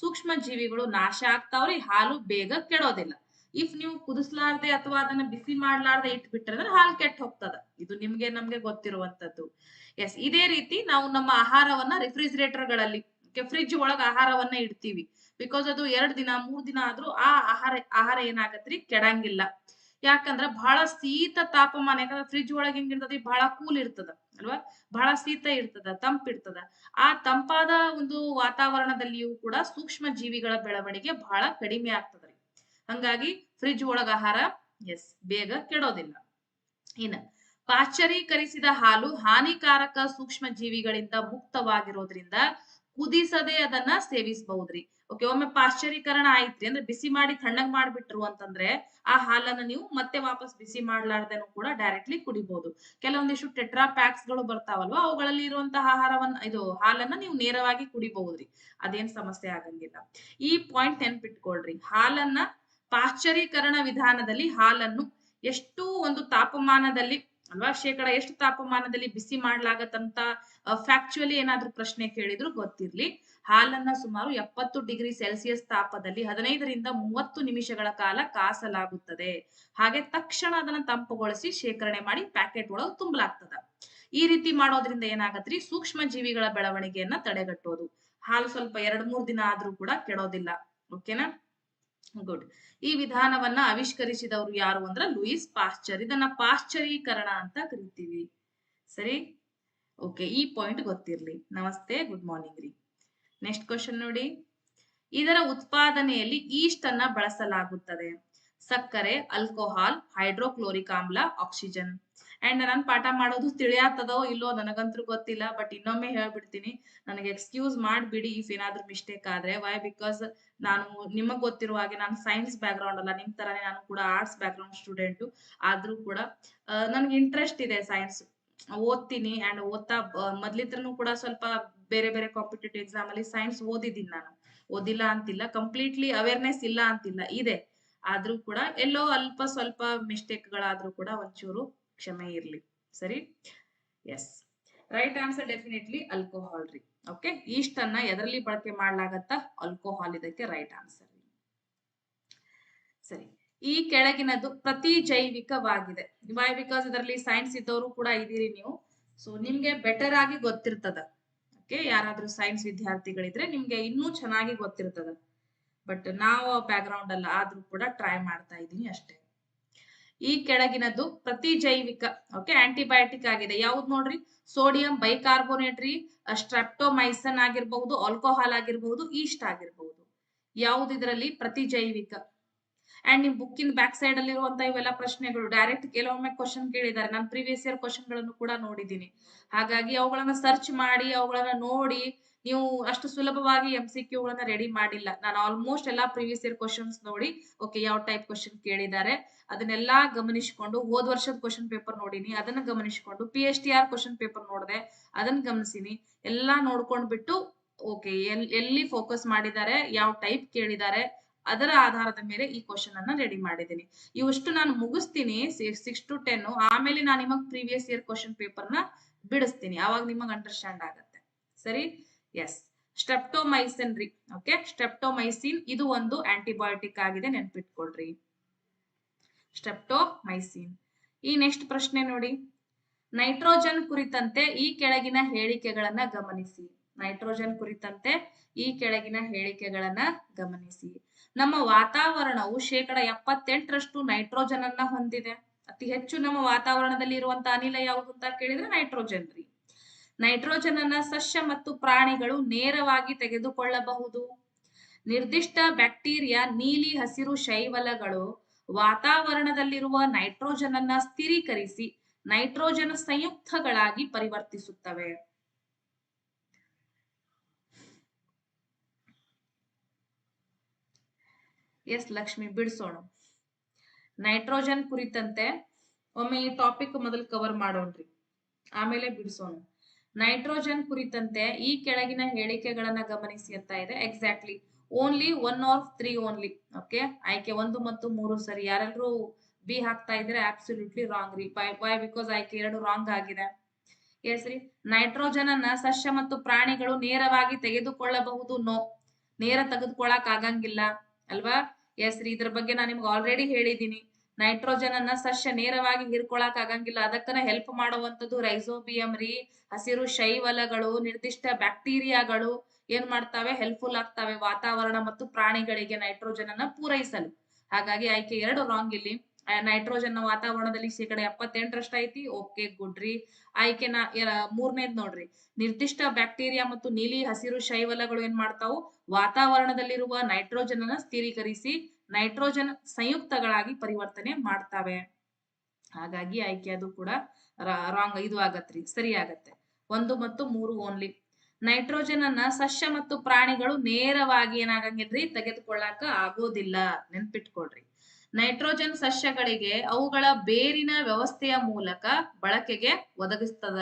ಸೂಕ್ಷ್ಮ ಜೀವಿಗಳು ನಾಶ ಆಗ್ತಾವ್ರಿ, ಹಾಲು ಬೇಗ ಕೆಡೋದಿಲ್ಲ. ಇಫ್ ನೀವು ಕುದಿಸ್ಲಾರ್ದೆ ಅಥವಾ ಅದನ್ನ ಬಿಸಿ ಮಾಡ್ಲಾರ್ದೆ ಇಟ್ಬಿಟ್ರೆ ಅಂದ್ರೆ ಹಾಲು ಕೆಟ್ಟ ಹೋಗ್ತದ. ಇದು ನಿಮ್ಗೆ ನಮ್ಗೆ ಗೊತ್ತಿರುವಂತದ್ದು. ಎಸ್ ಇದೇ ರೀತಿ ನಾವು ನಮ್ಮ ಆಹಾರವನ್ನ ರೆಫ್ರಿಜಿರೇಟರ್ಗಳಲ್ಲಿ ಫ್ರಿಜ್ ಒಳಗ ಆಹಾರವನ್ನ ಇಡ್ತೀವಿ. ಬಿಕಾಸ್ ಅದು ಎರಡ್ ದಿನ, ಮೂರ್ ದಿನ ಆದ್ರೂ ಆ ಆಹಾರ ಆಹಾರ ಏನಾಗತ್ರಿ? ಕೆಡಂಗಿಲ್ಲ. ಯಾಕಂದ್ರ ಬಹಳ ಶೀತ ತಾಪಮಾನ, ಯಾಕಂದ್ರೆ ಫ್ರಿಜ್ ಒಳಗೆ ಇರ್ತದ? ಬಹಳ ಕೂಲ್ ಇರ್ತದ, ಅಲ್ವಾ? ಬಹಳ ಶೀತ ಇರ್ತದ ತಂಪಿರ್ತದ ಆ ತಂಪಾದ ಒಂದು ವಾತಾವರಣದಲ್ಲಿಯೂ ಕೂಡ ಸೂಕ್ಷ್ಮ ಜೀವಿಗಳ ಬೆಳವಣಿಗೆ ಬಹಳ ಕಡಿಮೆ ಆಗ್ತದ್ರಿ ಹಂಗಾಗಿ ಫ್ರಿಜ್ ಒಳಗ ಆಹಾರ ಎಸ್ ಬೇಗ ಕೆಡೋದಿಲ್ಲ. ಇನ್ನ ಪಾಶ್ಚರೀಕರಿಸಿದ ಹಾಲು ಹಾನಿಕಾರಕ ಸೂಕ್ಷ್ಮ ಜೀವಿಗಳಿಂದ ಮುಕ್ತವಾಗಿರೋದ್ರಿಂದ ಕುದಿಸದೆ ಅದನ್ನ ಸೇವಿಸಬಹುದ್ರಿ. ಓಕೆ ಒಮ್ಮೆ ಪಾಶ್ಚರೀಕರಣ ಆಯ್ತ್ರಿ, ಅಂದ್ರೆ ಬಿಸಿ ಮಾಡಿ ತಣ್ಣಗ್ ಮಾಡ್ಬಿಟ್ರು ಅಂತಂದ್ರೆ ಆ ಹಾಲನ್ನ ನೀವು ಮತ್ತೆ ವಾಪಸ್ ಬಿಸಿ ಮಾಡ್ಲಾರ್ದೇನು ಕೂಡ ಡೈರೆಕ್ಟ್ಲಿ ಕುಡಿಬಹುದು ಕೆಲವೊಂದಿಷ್ಟು ಟೆಟ್ರಾ ಪ್ಯಾಕ್ಸ್ಗಳು ಬರ್ತಾವಲ್ವಾ, ಅವುಗಳಲ್ಲಿ ಇರುವಂತಹ ಆಹಾರವನ್ನ, ಇದು ಹಾಲನ್ನ ನೀವು ನೇರವಾಗಿ ಕುಡಿಬಹುದ್ರಿ. ಅದೇನ್ ಸಮಸ್ಯೆ ಆಗಂಗಿಲ್ಲ. ಈ ಪಾಯಿಂಟ್ ನೆನ್ಪಿಟ್ಕೊಳ್ರಿ, ಹಾಲನ್ನ ಪಾಶ್ಚರೀಕರಣ ವಿಧಾನದಲ್ಲಿ ಹಾಲನ್ನು ಎಷ್ಟು ಒಂದು ತಾಪಮಾನದಲ್ಲಿ, ಅಲ್ವಾ ಶೇಕಡ ಎಷ್ಟು ತಾಪಮಾನದಲ್ಲಿ ಬಿಸಿ ಮಾಡ್ಲಾಗತ್ತಂತ ಫ್ಯಾಕ್ಚುಯಲಿ ಏನಾದ್ರೂ ಪ್ರಶ್ನೆ ಕೇಳಿದ್ರು ಗೊತ್ತಿರ್ಲಿ. ಹಾಲನ್ನ ಸುಮಾರು ಎಪ್ಪತ್ತು ಡಿಗ್ರಿ ಸೆಲ್ಸಿಯಸ್ ತಾಪದಲ್ಲಿ ಹದಿನೈದರಿಂದ ಮೂವತ್ತು ನಿಮಿಷಗಳ ಕಾಲ ಕಾಸಲಾಗುತ್ತದೆ. ಹಾಗೆ ತಕ್ಷಣ ಅದನ್ನ ತಂಪುಗೊಳಿಸಿ ಶೇಖರಣೆ ಮಾಡಿ ಪ್ಯಾಕೆಟ್ ಒಳಗೆ ತುಂಬಲಾಗ್ತದ. ಈ ರೀತಿ ಮಾಡೋದ್ರಿಂದ ಏನಾಗತ್ರಿ? ಸೂಕ್ಷ್ಮ ಜೀವಿಗಳ ಬೆಳವಣಿಗೆಯನ್ನ ತಡೆಗಟ್ಟೋದು. ಹಾಲು ಸ್ವಲ್ಪ ಎರಡ್ ಮೂರ್ ದಿನ ಆದ್ರೂ ಕೂಡ ಕೆಡೋದಿಲ್ಲ. ಓಕೆನಾ ಗುಡ್. ಈ ವಿಧಾನವನ್ನ ಆವಿಷ್ಕರಿಸಿದವರು ಯಾರು ಅಂದ್ರ ಲೂಯಿಸ್ ಪಾಶ್ಚರ್. ಇದನ್ನ ಪಾಶ್ಚರೀಕರಣ ಅಂತ ಕರಿತೀವಿ. ಸರಿ? ಓಕೆ, ಈ ಪಾಯಿಂಟ್ ಗೊತ್ತಿರ್ಲಿ. ನಮಸ್ತೆ, ಗುಡ್ ಮಾರ್ನಿಂಗ್ ರೀ. ನೆಕ್ಸ್ಟ್ ಕ್ವಶನ್ ನೋಡಿ. ಇದರ ಉತ್ಪಾದನೆಯಲ್ಲಿ ಈಸ್ಟ್ ಅನ್ನ ಬಳಸಲಾಗುತ್ತದೆ. ಸಕ್ಕರೆ ಆಲ್ಕೋಹಾಲ್ ಹೈಡ್ರೋಕ್ಲೋರಿಕ್ ಆಮ್ಲ, ಆಕ್ಸಿಜನ್. ಅಂಡ್ ನಾನು ಪಾಠ ಮಾಡೋದು ತಿಳಿಯಾತದೋ ಇಲ್ಲೋ ನನಗಂತೂ ಗೊತ್ತಿಲ್ಲ ಬಟ್ ಇನ್ನೊಮ್ಮೆ ಹೇಳ್ಬಿಡ್ತೀನಿ. ನನಗೆ ಎಕ್ಸ್ಕ್ಯೂಸ್ ಮಾಡ್ಬಿಡಿ ಇಫ್ ಏನಾದ್ರೂ ಮಿಸ್ಟೇಕ್ ಆದ್ರೆ. ವೈ ಬಿಕಾಸ್ ನಾನು ನಿಮಗ್ ಗೊತ್ತಿರುವ ಹಾಗೆ ನಾನು ಸೈನ್ಸ್ ಬ್ಯಾಕ್ ಗ್ರೌಂಡ್ ಅಲ್ಲ, ನಿಮ್ ತರಾನೇ ನಾನು ಕೂಡ ಆರ್ಟ್ಸ್ ಬ್ಯಾಕ್ ಗ್ರೌಂಡ್ ಸ್ಟೂಡೆಂಟ್ ಆದ್ರೂ ಕೂಡ ನನ್ಗೆ ಇಂಟ್ರೆಸ್ಟ್ ಇದೆ ಸೈನ್ಸ್ ಓದ್ತೀನಿ ಅಂಡ್ ಓದ್ತಾ ಮೊದ್ಲಿತ್ರನು ಕೂಡ ಸ್ವಲ್ಪ ಬೇರೆ ಬೇರೆ ಕಾಂಪಿಟೇಟಿವ್ ಎಕ್ಸಾಮ್ ಅಲ್ಲಿ ಸೈನ್ಸ್ ಓದಿದ್ದೀನಿ ನಾನು. ಓದಿಲ್ಲ ಅಂತಿಲ್ಲ ಕಂಪ್ಲೀಟ್ಲಿ ಅವೇರ್ನೆಸ್ ಇಲ್ಲ ಅಂತಿಲ್ಲ, ಇದೆ. ಆದ್ರೂ ಕೂಡ ಎಲ್ಲೋ ಅಲ್ಪ ಸ್ವಲ್ಪ ಮಿಸ್ಟೇಕ್ ಗಳಾದ್ರೂ ಕೂಡ ಒಂಚೂರು ಕ್ಷಮೆ ಇರ್ಲಿ. ಸರಿ? Yes right answer definitely alcohol ರೀ. ಓಕೆ ಅನ್ನ ಎದರಲ್ಲಿ ಬಳಕೆ ಮಾಡ್ಲಾಗತ್ತ? ಅಲ್ಕೋಹಾಲ್ ಇದಕ್ಕೆ ರೈಟ್ ಆನ್ಸರ್ ಸರಿ. ಈ ಕೆಳಗಿನದು ಪ್ರತಿ ಜೈವಿಕವಾಗಿದೆ ವೈ ಬಿಕಾಸ್ ಇದರಲ್ಲಿ ಸೈನ್ಸ್ ಇದ್ದವರು ಕೂಡ ಇದೀರಿ ನೀವು. ಸೊ ನಿಮ್ಗೆ ಬೆಟರ್ ಆಗಿ ಗೊತ್ತಿರ್ತದ. ಓಕೆ ಯಾರಾದ್ರೂ ಸೈನ್ಸ್ ವಿದ್ಯಾರ್ಥಿಗಳಿದ್ರೆ ನಿಮ್ಗೆ ಇನ್ನೂ ಚೆನ್ನಾಗಿ ಗೊತ್ತಿರ್ತದ. ಬಟ್ ನಾವು ಬ್ಯಾಕ್ ಗ್ರೌಂಡ್ ಅಲ್ಲ, ಆದ್ರೂ ಕೂಡ ಟ್ರೈ ಮಾಡ್ತಾ ಇದ್ದೀನಿ ಅಷ್ಟೇ. ಈ ಕೆಳಗಿನದ್ದು ಪ್ರತಿ ಜೈವಿಕ ಓಕೆ ಆಂಟಿಬಯೋಟಿಕ್ ಆಗಿದೆ. ಯಾವ್ದು ನೋಡ್ರಿ? ಸೋಡಿಯಂ ಬೈಕಾರ್ಬೋನೇಟ್ರಿ ಸ್ಟ್ರೆಪ್ಟೋಮೈಸನ್ ಆಗಿರ್ಬಹುದು ಆಲ್ಕೋಹಾಲ್ ಆಗಿರ್ಬಹುದು ಈಸ್ಟ್ ಆಗಿರ್ಬಹುದು. ಯಾವ್ದು ಇದರಲ್ಲಿ? ಪ್ರತಿ ಜೈವಿಕ ಅಂಡ್ ನಿಮ್ ಬುಕ್ಕಿನ ಬ್ಯಾಕ್ ಸೈಡ್ ಅಲ್ಲಿ ಇರುವಂತ ಇವೆಲ್ಲ ಪ್ರಶ್ನೆಗಳು ಡೈರೆಕ್ಟ್ ಕೆಲವೊಮ್ಮೆ ಕ್ವಶನ್ ಕೇಳಿದ್ದಾರೆ. ನಾನು ಪ್ರೀವಿಯಸ್ ಇಯರ್ ಕ್ವಶನ್ಗಳನ್ನು ಕೂಡ ನೋಡಿದ್ದೀನಿ. ಹಾಗಾಗಿ ಅವುಗಳನ್ನ ಸರ್ಚ್ ಮಾಡಿ, ಅವುಗಳನ್ನ ನೋಡಿ ನೀವು ಅಷ್ಟು ಸುಲಭವಾಗಿ ಎಂ ಸಿ ಕ್ಯೂಗಳನ್ನ ರೆಡಿ ಮಾಡಿಲ್ಲ. ನಾನು ಆಲ್ಮೋಸ್ಟ್ ಎಲ್ಲಾ ಪ್ರೀವಿಯಸ್ ಇಯರ್ ಕ್ವಶನ್ಸ್ ನೋಡಿ ಓಕೆ ಯಾವ ಟೈಪ್ ಕ್ವಶನ್ ಕೇಳಿದ್ದಾರೆ, ಅದನ್ನೆಲ್ಲಾ ಗಮನಿಸಿಕೊಂಡು, ಹೋದ್ ವರ್ಷದ ಕ್ವಶನ್ ಪೇಪರ್ ನೋಡಿನಿ, ಅದನ್ನ ಗಮನಿಸಿಕೊಂಡು P H T R question paper ನೋಡಿದೆ ಅದನ್ನ ಗಮನಿಸಿನಿ, ಎಲ್ಲಾ ನೋಡ್ಕೊಂಡ್ಬಿಟ್ಟು ಓಕೆ ಎಲ್ಲಿ ಫೋಕಸ್ ಮಾಡಿದ್ದಾರೆ, ಯಾವ ಟೈಪ್ ಕೇಳಿದ್ದಾರೆ, ಅದರ ಆಧಾರದ ಮೇಲೆ ಈ ಕ್ವಶನ್ ಅನ್ನ ರೆಡಿ ಮಾಡಿದ್ದೀನಿ ಇವಷ್ಟು ನಾನು ಮುಗಿಸ್ತೀನಿ ಸಿಕ್ಸ್ ಟು ಟೆನ್ ಆಮೇಲೆ ನಾನು ನಿಮಗ್ ಪ್ರೀವಿಯಸ್ ಇಯರ್ ಕ್ವಶನ್ ಪೇಪರ್ನ ಬಿಡಿಸ್ತೀನಿ, ಅವಾಗ ನಿಮಗ್ ಅಂಡರ್ಸ್ಟ್ಯಾಂಡ್ ಆಗತ್ತೆ. ಸರಿ? ಎಸ್ ಸ್ಟೆಪ್ಟೋಮೈಸಿನ್ ರೀ. ಓಕೆ ಸ್ಟೆಪ್ಟೋಮೈಸಿನ್ ಇದು ಒಂದು ಆಂಟಿಬಯೋಟಿಕ್ ಆಗಿದೆ, ನೆನ್ಪಿಟ್ಕೊಳ್ರಿ. ಸ್ಟೆಪ್ಟೋಮೈಸಿನ್ ಈ ನೆಕ್ಸ್ಟ್ ಪ್ರಶ್ನೆ ನೋಡಿ. ನೈಟ್ರೋಜನ್ ಕುರಿತಂತೆ ಈ ಕೆಳಗಿನ ಹೇಳಿಕೆಗಳನ್ನ ಗಮನಿಸಿ. ನೈಟ್ರೋಜನ್ ಕುರಿತಂತೆ ಈ ಕೆಳಗಿನ ಹೇಳಿಕೆಗಳನ್ನ ಗಮನಿಸಿ. ನಮ್ಮ ವಾತಾವರಣವು ಶೇಕಡ ಎಪ್ಪತ್ತೆಂಟರಷ್ಟು ನೈಟ್ರೋಜನ್ ಅನ್ನ ಹೊಂದಿದೆ. ಅತಿ ಹೆಚ್ಚು ನಮ್ಮ ವಾತಾವರಣದಲ್ಲಿ ಇರುವಂತ ಅನಿಲ ಯಾವುದು ಅಂತ ಕೇಳಿದ್ರೆ ನೈಟ್ರೋಜನ್ ರೀ. ನೈಟ್ರೋಜನ್ ಅನ್ನ ಸಸ್ಯ ಮತ್ತು ಪ್ರಾಣಿಗಳು ನೇರವಾಗಿ ತೆಗೆದುಕೊಳ್ಳಬಹುದು. ನಿರ್ದಿಷ್ಟ ಬ್ಯಾಕ್ಟೀರಿಯಾ, ನೀಲಿ ಹಸಿರು ಶೈವಲಗಳು, ವಾತಾವರಣದಲ್ಲಿರುವ ನೈಟ್ರೋಜನ್ ಅನ್ನ ಸ್ಥಿರೀಕರಿಸಿ ನೈಟ್ರೋಜನ್ ಸಂಯುಕ್ತಗಳಾಗಿ ಪರಿವರ್ತಿಸುತ್ತವೆ. ಎಸ್ ಲಕ್ಷ್ಮಿ, ಬಿಡಿಸೋಣ. ನೈಟ್ರೋಜನ್ ಕುರಿತಂತೆ ಒಮ್ಮೆ ಈ ಟಾಪಿಕ್ ಮೊದಲು ಕವರ್ ಮಾಡೋಣ್ರಿ. ಆಮೇಲೆ ಬಿಡಿಸೋಣ. ನೈಟ್ರೋಜನ್ ಕುರಿತಂತೆ ಈ ಕೆಳಗಿನ ಹೇಳಿಕೆಗಳನ್ನ ಗಮನಿಸಿ ಅಂತ ಇದೆ. Exactly only one or three only okay ಆಯ್ಕೆ ಒಂದು ಮತ್ತು ಮೂರು ಸರಿ. ಯಾರೆಲ್ಲರೂ ಬಿ ಹಾಕ್ತಾ ಇದ್ರೆ ಅಬ್ಸಲ್ಯೂಟ್ಲಿ ರಾಂಗ್ ರೀ. ಬೈ ಬೈ ಬಿಕಾಸ್ ಆಯ್ಕೆ ಎರಡು ರಾಂಗ್ ಆಗಿದೆ. ಎಸ್ ರೀ. ನೈಟ್ರೋಜನ್ ಅನ್ನ ಸಸ್ಯ ಮತ್ತು ಪ್ರಾಣಿಗಳು ನೇರವಾಗಿ ತೆಗೆದುಕೊಳ್ಳಬಹುದು? ನೋ ನೇರ ತೆಗೆದುಕೊಳ್ಳಕ್ ಆಗಂಗಿಲ್ಲ. ಅಲ್ವಾ? ಎಸ್ ರೀ. ಇದ್ರ ಬಗ್ಗೆ ನಾನು ನಿಮ್ಗೆ ಆಲ್ರೆಡಿ ಹೇಳಿದ್ದೀನಿ. ನೈಟ್ರೋಜನ್ ಅನ್ನ ಸಸ್ಯ ನೇರವಾಗಿ ಹಿರ್ಕೊಳಕ್ ಆಗಂಗಿಲ್ಲ. ಅದಕ್ಕನ ಹೆಲ್ಪ್ ಮಾಡುವಂತದ್ದು ರೈಸೋಬಿಯಂ ರೀ. ಹಸಿರು ಶೈವಲಗಳು, ನಿರ್ದಿಷ್ಟ ಬ್ಯಾಕ್ಟೀರಿಯಾಗಳು ಏನ್ ಮಾಡ್ತಾವೆ? ಹೆಲ್ಪ್ಫುಲ್ ಆಗ್ತಾವೆ. ವಾತಾವರಣ ಮತ್ತು ಪ್ರಾಣಿಗಳಿಗೆ ನೈಟ್ರೋಜನ್ ಅನ್ನ ಪೂರೈಸಲು. ಹಾಗಾಗಿ ಆಯ್ಕೆ ಎರಡು ರಾಂಗ್ ಇಲ್ಲಿ. ನೈಟ್ರೋಜನ್ ವಾತಾವರಣದಲ್ಲಿ ಶೇಕಡ ಎಪ್ಪತ್ತೆಂಟರಷ್ಟು ಐತಿ. ಓಕೆ ಗುಡ್ ರೀ. ಆಯ್ಕೆ ಮೂರನೇದ್ ನೋಡ್ರಿ. ನಿರ್ದಿಷ್ಟ ಬ್ಯಾಕ್ಟೀರಿಯಾ ಮತ್ತು ನೀಲಿ ಹಸಿರು ಶೈವಲಗಳು ಏನ್ ಮಾಡ್ತಾವು? ವಾತಾವರಣದಲ್ಲಿರುವ ನೈಟ್ರೋಜನ್ ಅನ್ನ ಸ್ಥಿರೀಕರಿಸಿ ನೈಟ್ರೋಜನ್ ಸಂಯುಕ್ತಗಳಾಗಿ ಪರಿವರ್ತನೆ ಮಾಡ್ತಾವೆ. ಹಾಗಾಗಿ ಆಯ್ಕೆ ಅದು ಕೂಡ ರಾಂಗ್ ಇದು ಆಗತ್ರಿ, ಸರಿ ಆಗತ್ತೆ. ಒಂದು ಮತ್ತು ಮೂರು ಓನ್ಲಿ ನೈಟ್ರೋಜನ್ ಅನ್ನ ಸಸ್ಯ ಮತ್ತು ಪ್ರಾಣಿಗಳು ನೇರವಾಗಿ ಏನಾಗಂಗಿಲ್ರಿ? ತೆಗೆದುಕೊಳ್ಳಾಕ ಆಗೋದಿಲ್ಲ. ನೆನ್ಪಿಟ್ಕೊಳ್ರಿ. ನೈಟ್ರೋಜನ್ ಸಸ್ಯಗಳಿಗೆ ಅವುಗಳ ಬೇರಿನ ವ್ಯವಸ್ಥೆಯ ಮೂಲಕ ಬಳಕೆಗೆ ಒದಗಿಸ್ತದ.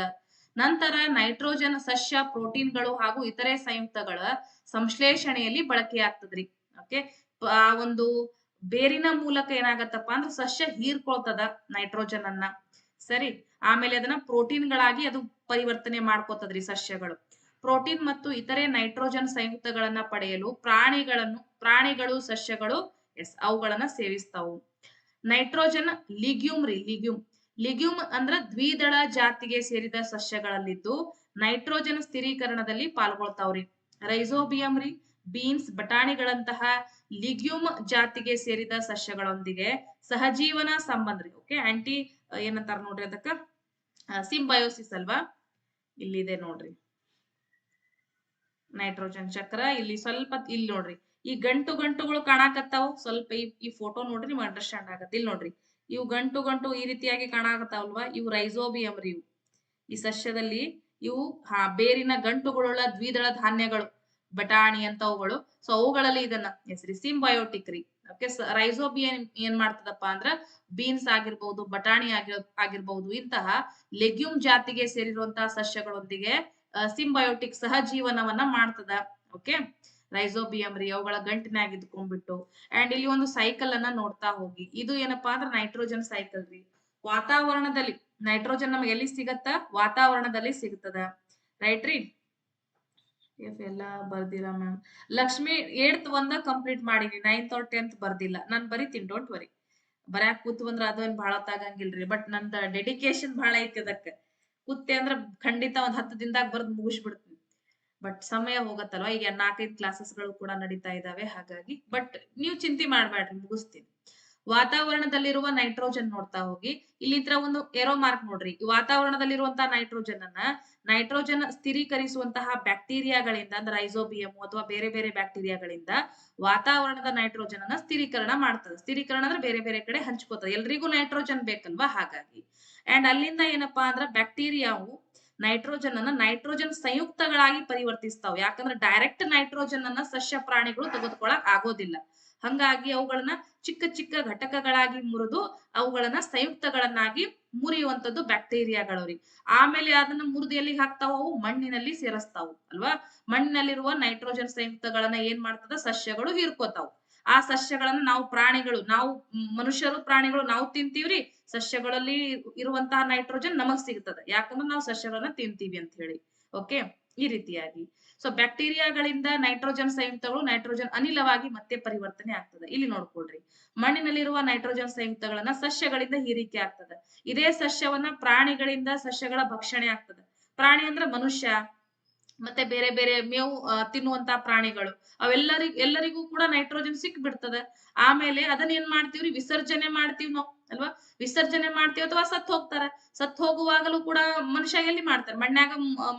ನಂತರ ನೈಟ್ರೋಜನ್ ಸಸ್ಯ ಪ್ರೋಟೀನ್ಗಳು ಹಾಗೂ ಇತರೆ ಸಂಯುಕ್ತಗಳ ಸಂಶ್ಲೇಷಣೆಯಲ್ಲಿ ಬಳಕೆಯಾಗ್ತದ್ರಿ. ಓಕೆ? ಆ ಒಂದು ಬೇರಿನ ಮೂಲಕ ಏನಾಗತ್ತಪ್ಪ ಅಂದ್ರೆ ಸಸ್ಯ ಹೀರ್ಕೊಳ್ತದ ನೈಟ್ರೋಜನ್ ಅನ್ನ. ಸರಿ? ಆಮೇಲೆ ಅದನ್ನ ಪ್ರೋಟೀನ್ಗಳಾಗಿ ಅದು ಪರಿವರ್ತನೆ ಮಾಡ್ಕೋತದ್ರಿ ಸಸ್ಯಗಳು. ಪ್ರೋಟೀನ್ ಮತ್ತು ಇತರೆ ನೈಟ್ರೋಜನ್ ಸಂಯುಕ್ತಗಳನ್ನ ಪಡೆಯಲು ಪ್ರಾಣಿಗಳನ್ನು, ಪ್ರಾಣಿಗಳು, ಸಸ್ಯಗಳು ಎಸ್ ಅವುಗಳನ್ನ ಸೇವಿಸ್ತಾವು. ನೈಟ್ರೋಜನ್ ಲಿಗ್ಯೂಮ್ ರೀ ಲಿಗ್ಯೂಮ್ ಲಿಗ್ಯೂಮ್ ಅಂದ್ರ ದ್ವಿದಳ ಜಾತಿಗೆ ಸೇರಿದ ಸಸ್ಯಗಳಲ್ಲಿದ್ದು ನೈಟ್ರೋಜನ್ ಸ್ಥಿರೀಕರಣದಲ್ಲಿ ಪಾಲ್ಗೊಳ್ತಾವ್ರಿ. ರೈಸೋಬಿಯಂ ರೀ ಬೀನ್ಸ್ ಬಟಾಣಿಗಳಂತಹ ಲಿಗ್ಯೂಮ್ ಜಾತಿಗೆ ಸೇರಿದ ಸಸ್ಯಗಳೊಂದಿಗೆ ಸಹಜೀವನ ಸಂಬಂಧ ಓಕೆ ಆಂಟಿ ಏನಂತಾರ ನೋಡ್ರಿ ಅದಕ್ಕ? ಸಿಂಬಯೋಸಿಸ್ ಅಲ್ವಾ? ಇಲ್ಲಿದೆ ನೋಡ್ರಿ. ನೈಟ್ರೋಜನ್ ಚಕ್ರ ಇಲ್ಲಿ ಸ್ವಲ್ಪ, ಇಲ್ಲಿ ನೋಡ್ರಿ. ಈ ಗಂಟು ಗಂಟುಗಳು ಕಾಣಾಕತ್ತಾವು. ಸ್ವಲ್ಪ ಈ ಫೋಟೋ ನೋಡ್ರಿ ನಿಮ್ಗೆ ಅಂಡರ್ಸ್ಟ್ಯಾಂಡ್ ಆಗತ್ತೆ. ಇಲ್ಲಿ ನೋಡ್ರಿ. ಇವು ಗಂಟು ಗಂಟು ಈ ರೀತಿಯಾಗಿ ಕಾಣಾಕತ್ತಾವಲ್ವಾ? ಇವು ರೈಸೋಬಿಯಂ ರೀ ಇವು. ಈ ಸಸ್ಯದಲ್ಲಿ ಇವು, ಹಾ, ಬೇರಿನ ಗಂಟುಗಳುಳ್ಳ ದ್ವಿದಳ ಧಾನ್ಯಗಳು. ಬಟಾಣಿ ಅಂತವುಗಳು ಸೊ ಅವುಗಳಲ್ಲಿ ಇದನ್ನ ಹೆಸರಿ ಸಿಂಬಯೋಟಿಕ್ ರೀ. ಓಕೆ ರೈಸೋಬಿಯನ್ ಏನ್ ಮಾಡ್ತದಪ್ಪ ಅಂದ್ರ ಬೀನ್ಸ್ ಆಗಿರ್ಬಹುದು ಬಟಾಣಿ ಆಗಿರ್ ಆಗಿರ್ಬಹುದು ಇಂತಹ ಲೆಗ್ಯೂಮ್ ಜಾತಿಗೆ ಸೇರಿರುವಂತಹ ಸಸ್ಯಗಳೊಂದಿಗೆ ಸಿಂಬಯೋಟಿಕ್ ಸಹ ಜೀವನವನ್ನ ಮಾಡ್ತದ. ಓಕೆ ರೈಸೋಬಿಯಂ ರೀ, ಅವುಗಳ ಗಂಟಿನಾಗ ಇದ್ಕೊಂಡ್ಬಿಟ್ಟು. ಅಂಡ್ ಇಲ್ಲಿ ಒಂದು ಸೈಕಲ್ ಅನ್ನ ನೋಡ್ತಾ ಹೋಗಿ. ಇದು ಏನಪ್ಪಾ ಅಂದ್ರೆ ನೈಟ್ರೋಜನ್ ಸೈಕಲ್ ರೀ. ವಾತಾವರಣದಲ್ಲಿ ನೈಟ್ರೋಜನ್ ನಮ್ಗೆ ಎಲ್ಲಿ ಸಿಗತ್ತ? ವಾತಾವರಣದಲ್ಲಿ ಸಿಗ್ತದ. ರೈಟ್ ರೀ? ಎಫ್ ಎಲ್ಲ ಬರ್ದಿರಾ ಮ್ಯಾಮ್ ಲಕ್ಷ್ಮಿ ಏಟ್ ಒಂದ ಕಂಪ್ಲೀಟ್ ಮಾಡೀನಿ ನೈನ್ತ್ ಅವ್ರ ಟೆಂತ್ ಬರ್ದಿಲ್ಲ. ನಾನ್ ಬರಿತೀನಿ ಡೋಂಟ್ ವರಿ ಬರ್ಯಾಕ್ ಕೂತು ಬಂದ್ರ ಅದೇನ್ ಬಹಳ ತಾಗಂಗಿಲ್ರಿ ಬಟ್ ನಂದ ಡೆಡಿಕೇಶನ್ ಬಹಳ ಐತಿ ಅದಕ್ಕ. ಕೂತೆ ಅಂದ್ರ ಖಂಡಿತ ಒಂದ್ ಹತ್ತು ದಿನದಾಗ ಬರ್ದ್ ಮುಗಿಸ್ಬಿಡ್ತೀನಿ. ಬಟ್ ಸಮಯ ಹೋಗತ್ತಲ್ವಾ? ಈಗ ನಾಲ್ಕೈದು ಕ್ಲಾಸಸ್ಗಳು ಕೂಡ ನಡೀತಾ ಇದಾವೆ, ಹಾಗಾಗಿ. ಬಟ್ ನೀವು ಚಿಂತೆ ಮಾಡ್ಬೇಡ್ರಿ ಮುಗಿಸ್ತೀನಿ. ವಾತಾವರಣದಲ್ಲಿರುವ ನೈಟ್ರೋಜನ್ ನೋಡ್ತಾ ಹೋಗಿ. ಇಲ್ಲಿ ಇತ್ರ ಒಂದು ಏರೋ ಮಾರ್ಕ್ ನೋಡ್ರಿ. ವಾತಾವರಣದಲ್ಲಿರುವಂತಹ ನೈಟ್ರೋಜನ್ ಅನ್ನ ನೈಟ್ರೋಜನ್ ಸ್ಥಿರೀಕರಿಸುವಂತಹ ಬ್ಯಾಕ್ಟೀರಿಯಾಗಳಿಂದ ಅಂದ್ರೆ ಐಸೋಬಿಯಂ ಅಥವಾ ಬೇರೆ ಬೇರೆ ಬ್ಯಾಕ್ಟೀರಿಯಾಗಳಿಂದ ವಾತಾವರಣದ ನೈಟ್ರೋಜನ್ ಅನ್ನ ಸ್ಥಿರೀಕರಣ ಮಾಡ್ತದೆ. ಸ್ಥಿರೀಕರಣ ಅಂದ್ರೆ ಬೇರೆ ಬೇರೆ ಕಡೆ ಹಂಚ್ಕೋತದೆ. ಎಲ್ರಿಗೂ ನೈಟ್ರೋಜನ್ ಬೇಕಲ್ವಾ? ಹಾಗಾಗಿ. ಅಂಡ್ ಅಲ್ಲಿಂದ ಏನಪ್ಪಾ ಅಂದ್ರೆ ಬ್ಯಾಕ್ಟೀರಿಯಾವು ನೈಟ್ರೋಜನ್ ಅನ್ನ ನೈಟ್ರೋಜನ್ ಸಂಯುಕ್ತಗಳಾಗಿ ಪರಿವರ್ತಿಸ್ತಾವ. ಯಾಕಂದ್ರೆ ಡೈರೆಕ್ಟ್ ನೈಟ್ರೋಜನ್ ಅನ್ನ ಸಸ್ಯ ಪ್ರಾಣಿಗಳು ತೆಗೆದುಕೊಳ್ಳಕ್ ಆಗೋದಿಲ್ಲ. ಹಂಗಾಗಿ ಅವುಗಳನ್ನ ಚಿಕ್ಕ ಚಿಕ್ಕ ಘಟಕಗಳಾಗಿ ಮುರಿದು ಅವುಗಳನ್ನ ಸಂಯುಕ್ತಗಳನ್ನಾಗಿ ಮುರಿಯುವಂತದ್ದು ಬ್ಯಾಕ್ಟೀರಿಯಾಗಳು ರೀ ಆಮೇಲೆ ಅದನ್ನ ಮುರಿದು ಎಲ್ಲಿಗೆ ಹಾಕ್ತಾವ ಅವು? ಮಣ್ಣಿನಲ್ಲಿ ಸೇರಿಸ್ತಾವು ಅಲ್ವಾ? ಮಣ್ಣಿನಲ್ಲಿರುವ ನೈಟ್ರೋಜನ್ ಸಂಯುಕ್ತಗಳನ್ನ ಏನ್ ಮಾಡ್ತದ? ಸಸ್ಯಗಳು ಹೀರ್ಕೋತಾವು. ಆ ಸಸ್ಯಗಳನ್ನ ನಾವು ಪ್ರಾಣಿಗಳು, ನಾವು ಮನುಷ್ಯರು ಪ್ರಾಣಿಗಳು ನಾವು ತಿಂತೀವ್ರಿ, ಸಸ್ಯಗಳಲ್ಲಿ ಇರುವಂತಹ ನೈಟ್ರೋಜನ್ ನಮಗ್ ಸಿಗ್ತದೆ. ಯಾಕಂದ್ರೆ ನಾವು ಸಸ್ಯಗಳನ್ನ ತಿಂತೀವಿ ಅಂತ ಹೇಳಿ. ಓಕೆ? ಈ ರೀತಿಯಾಗಿ. ಸೊ ಬ್ಯಾಕ್ಟೀರಿಯಾಗಳಿಂದ ನೈಟ್ರೋಜನ್ ಸಂಯುಕ್ತಗಳು ನೈಟ್ರೋಜನ್ ಅನಿಲವಾಗಿ ಮತ್ತೆ ಪರಿವರ್ತನೆ ಆಗ್ತದೆ. ಇಲ್ಲಿ ನೋಡ್ಕೊಳ್ರಿ. ಮಣ್ಣಿನಲ್ಲಿರುವ ನೈಟ್ರೋಜನ್ ಸಂಯುಕ್ತಗಳನ್ನ ಸಸ್ಯಗಳಿಂದ ಹೀರಿಕೆ ಆಗ್ತದೆ. ಇದೇ ಸಸ್ಯವನ್ನ ಪ್ರಾಣಿಗಳಿಂದ ಸಸ್ಯಗಳ ಭಕ್ಷಣೆ ಆಗ್ತದೆ. ಪ್ರಾಣಿ ಅಂದ್ರೆ ಮನುಷ್ಯ ಮತ್ತೆ ಬೇರೆ ಬೇರೆ ಮೇವು ತಿನ್ನುವಂತ ಪ್ರಾಣಿಗಳು. ಅವೆಲ್ಲರಿಗೂ ಎಲ್ಲರಿಗೂ ಕೂಡ ನೈಟ್ರೋಜನ್ ಸಿಕ್ ಬಿಡ್ತದೆ ಆಮೇಲೆ ಅದನ್ನ ಏನ್ ಮಾಡ್ತೀವ್ರಿ? ವಿಸರ್ಜನೆ ಮಾಡ್ತೀವಿ ನಾವು, ಅಲ್ವಾ? ವಿಸರ್ಜನೆ ಮಾಡ್ತೀವಿ ಅಥವಾ ಸತ್ ಹೋಗ್ತಾರ. ಸತ್ ಹೋಗುವಾಗಲೂ ಕೂಡ ಮನುಷ್ಯ ಎಲ್ಲಿ ಮಾಡ್ತಾರೆ? ಮಣ್ಣಾಗ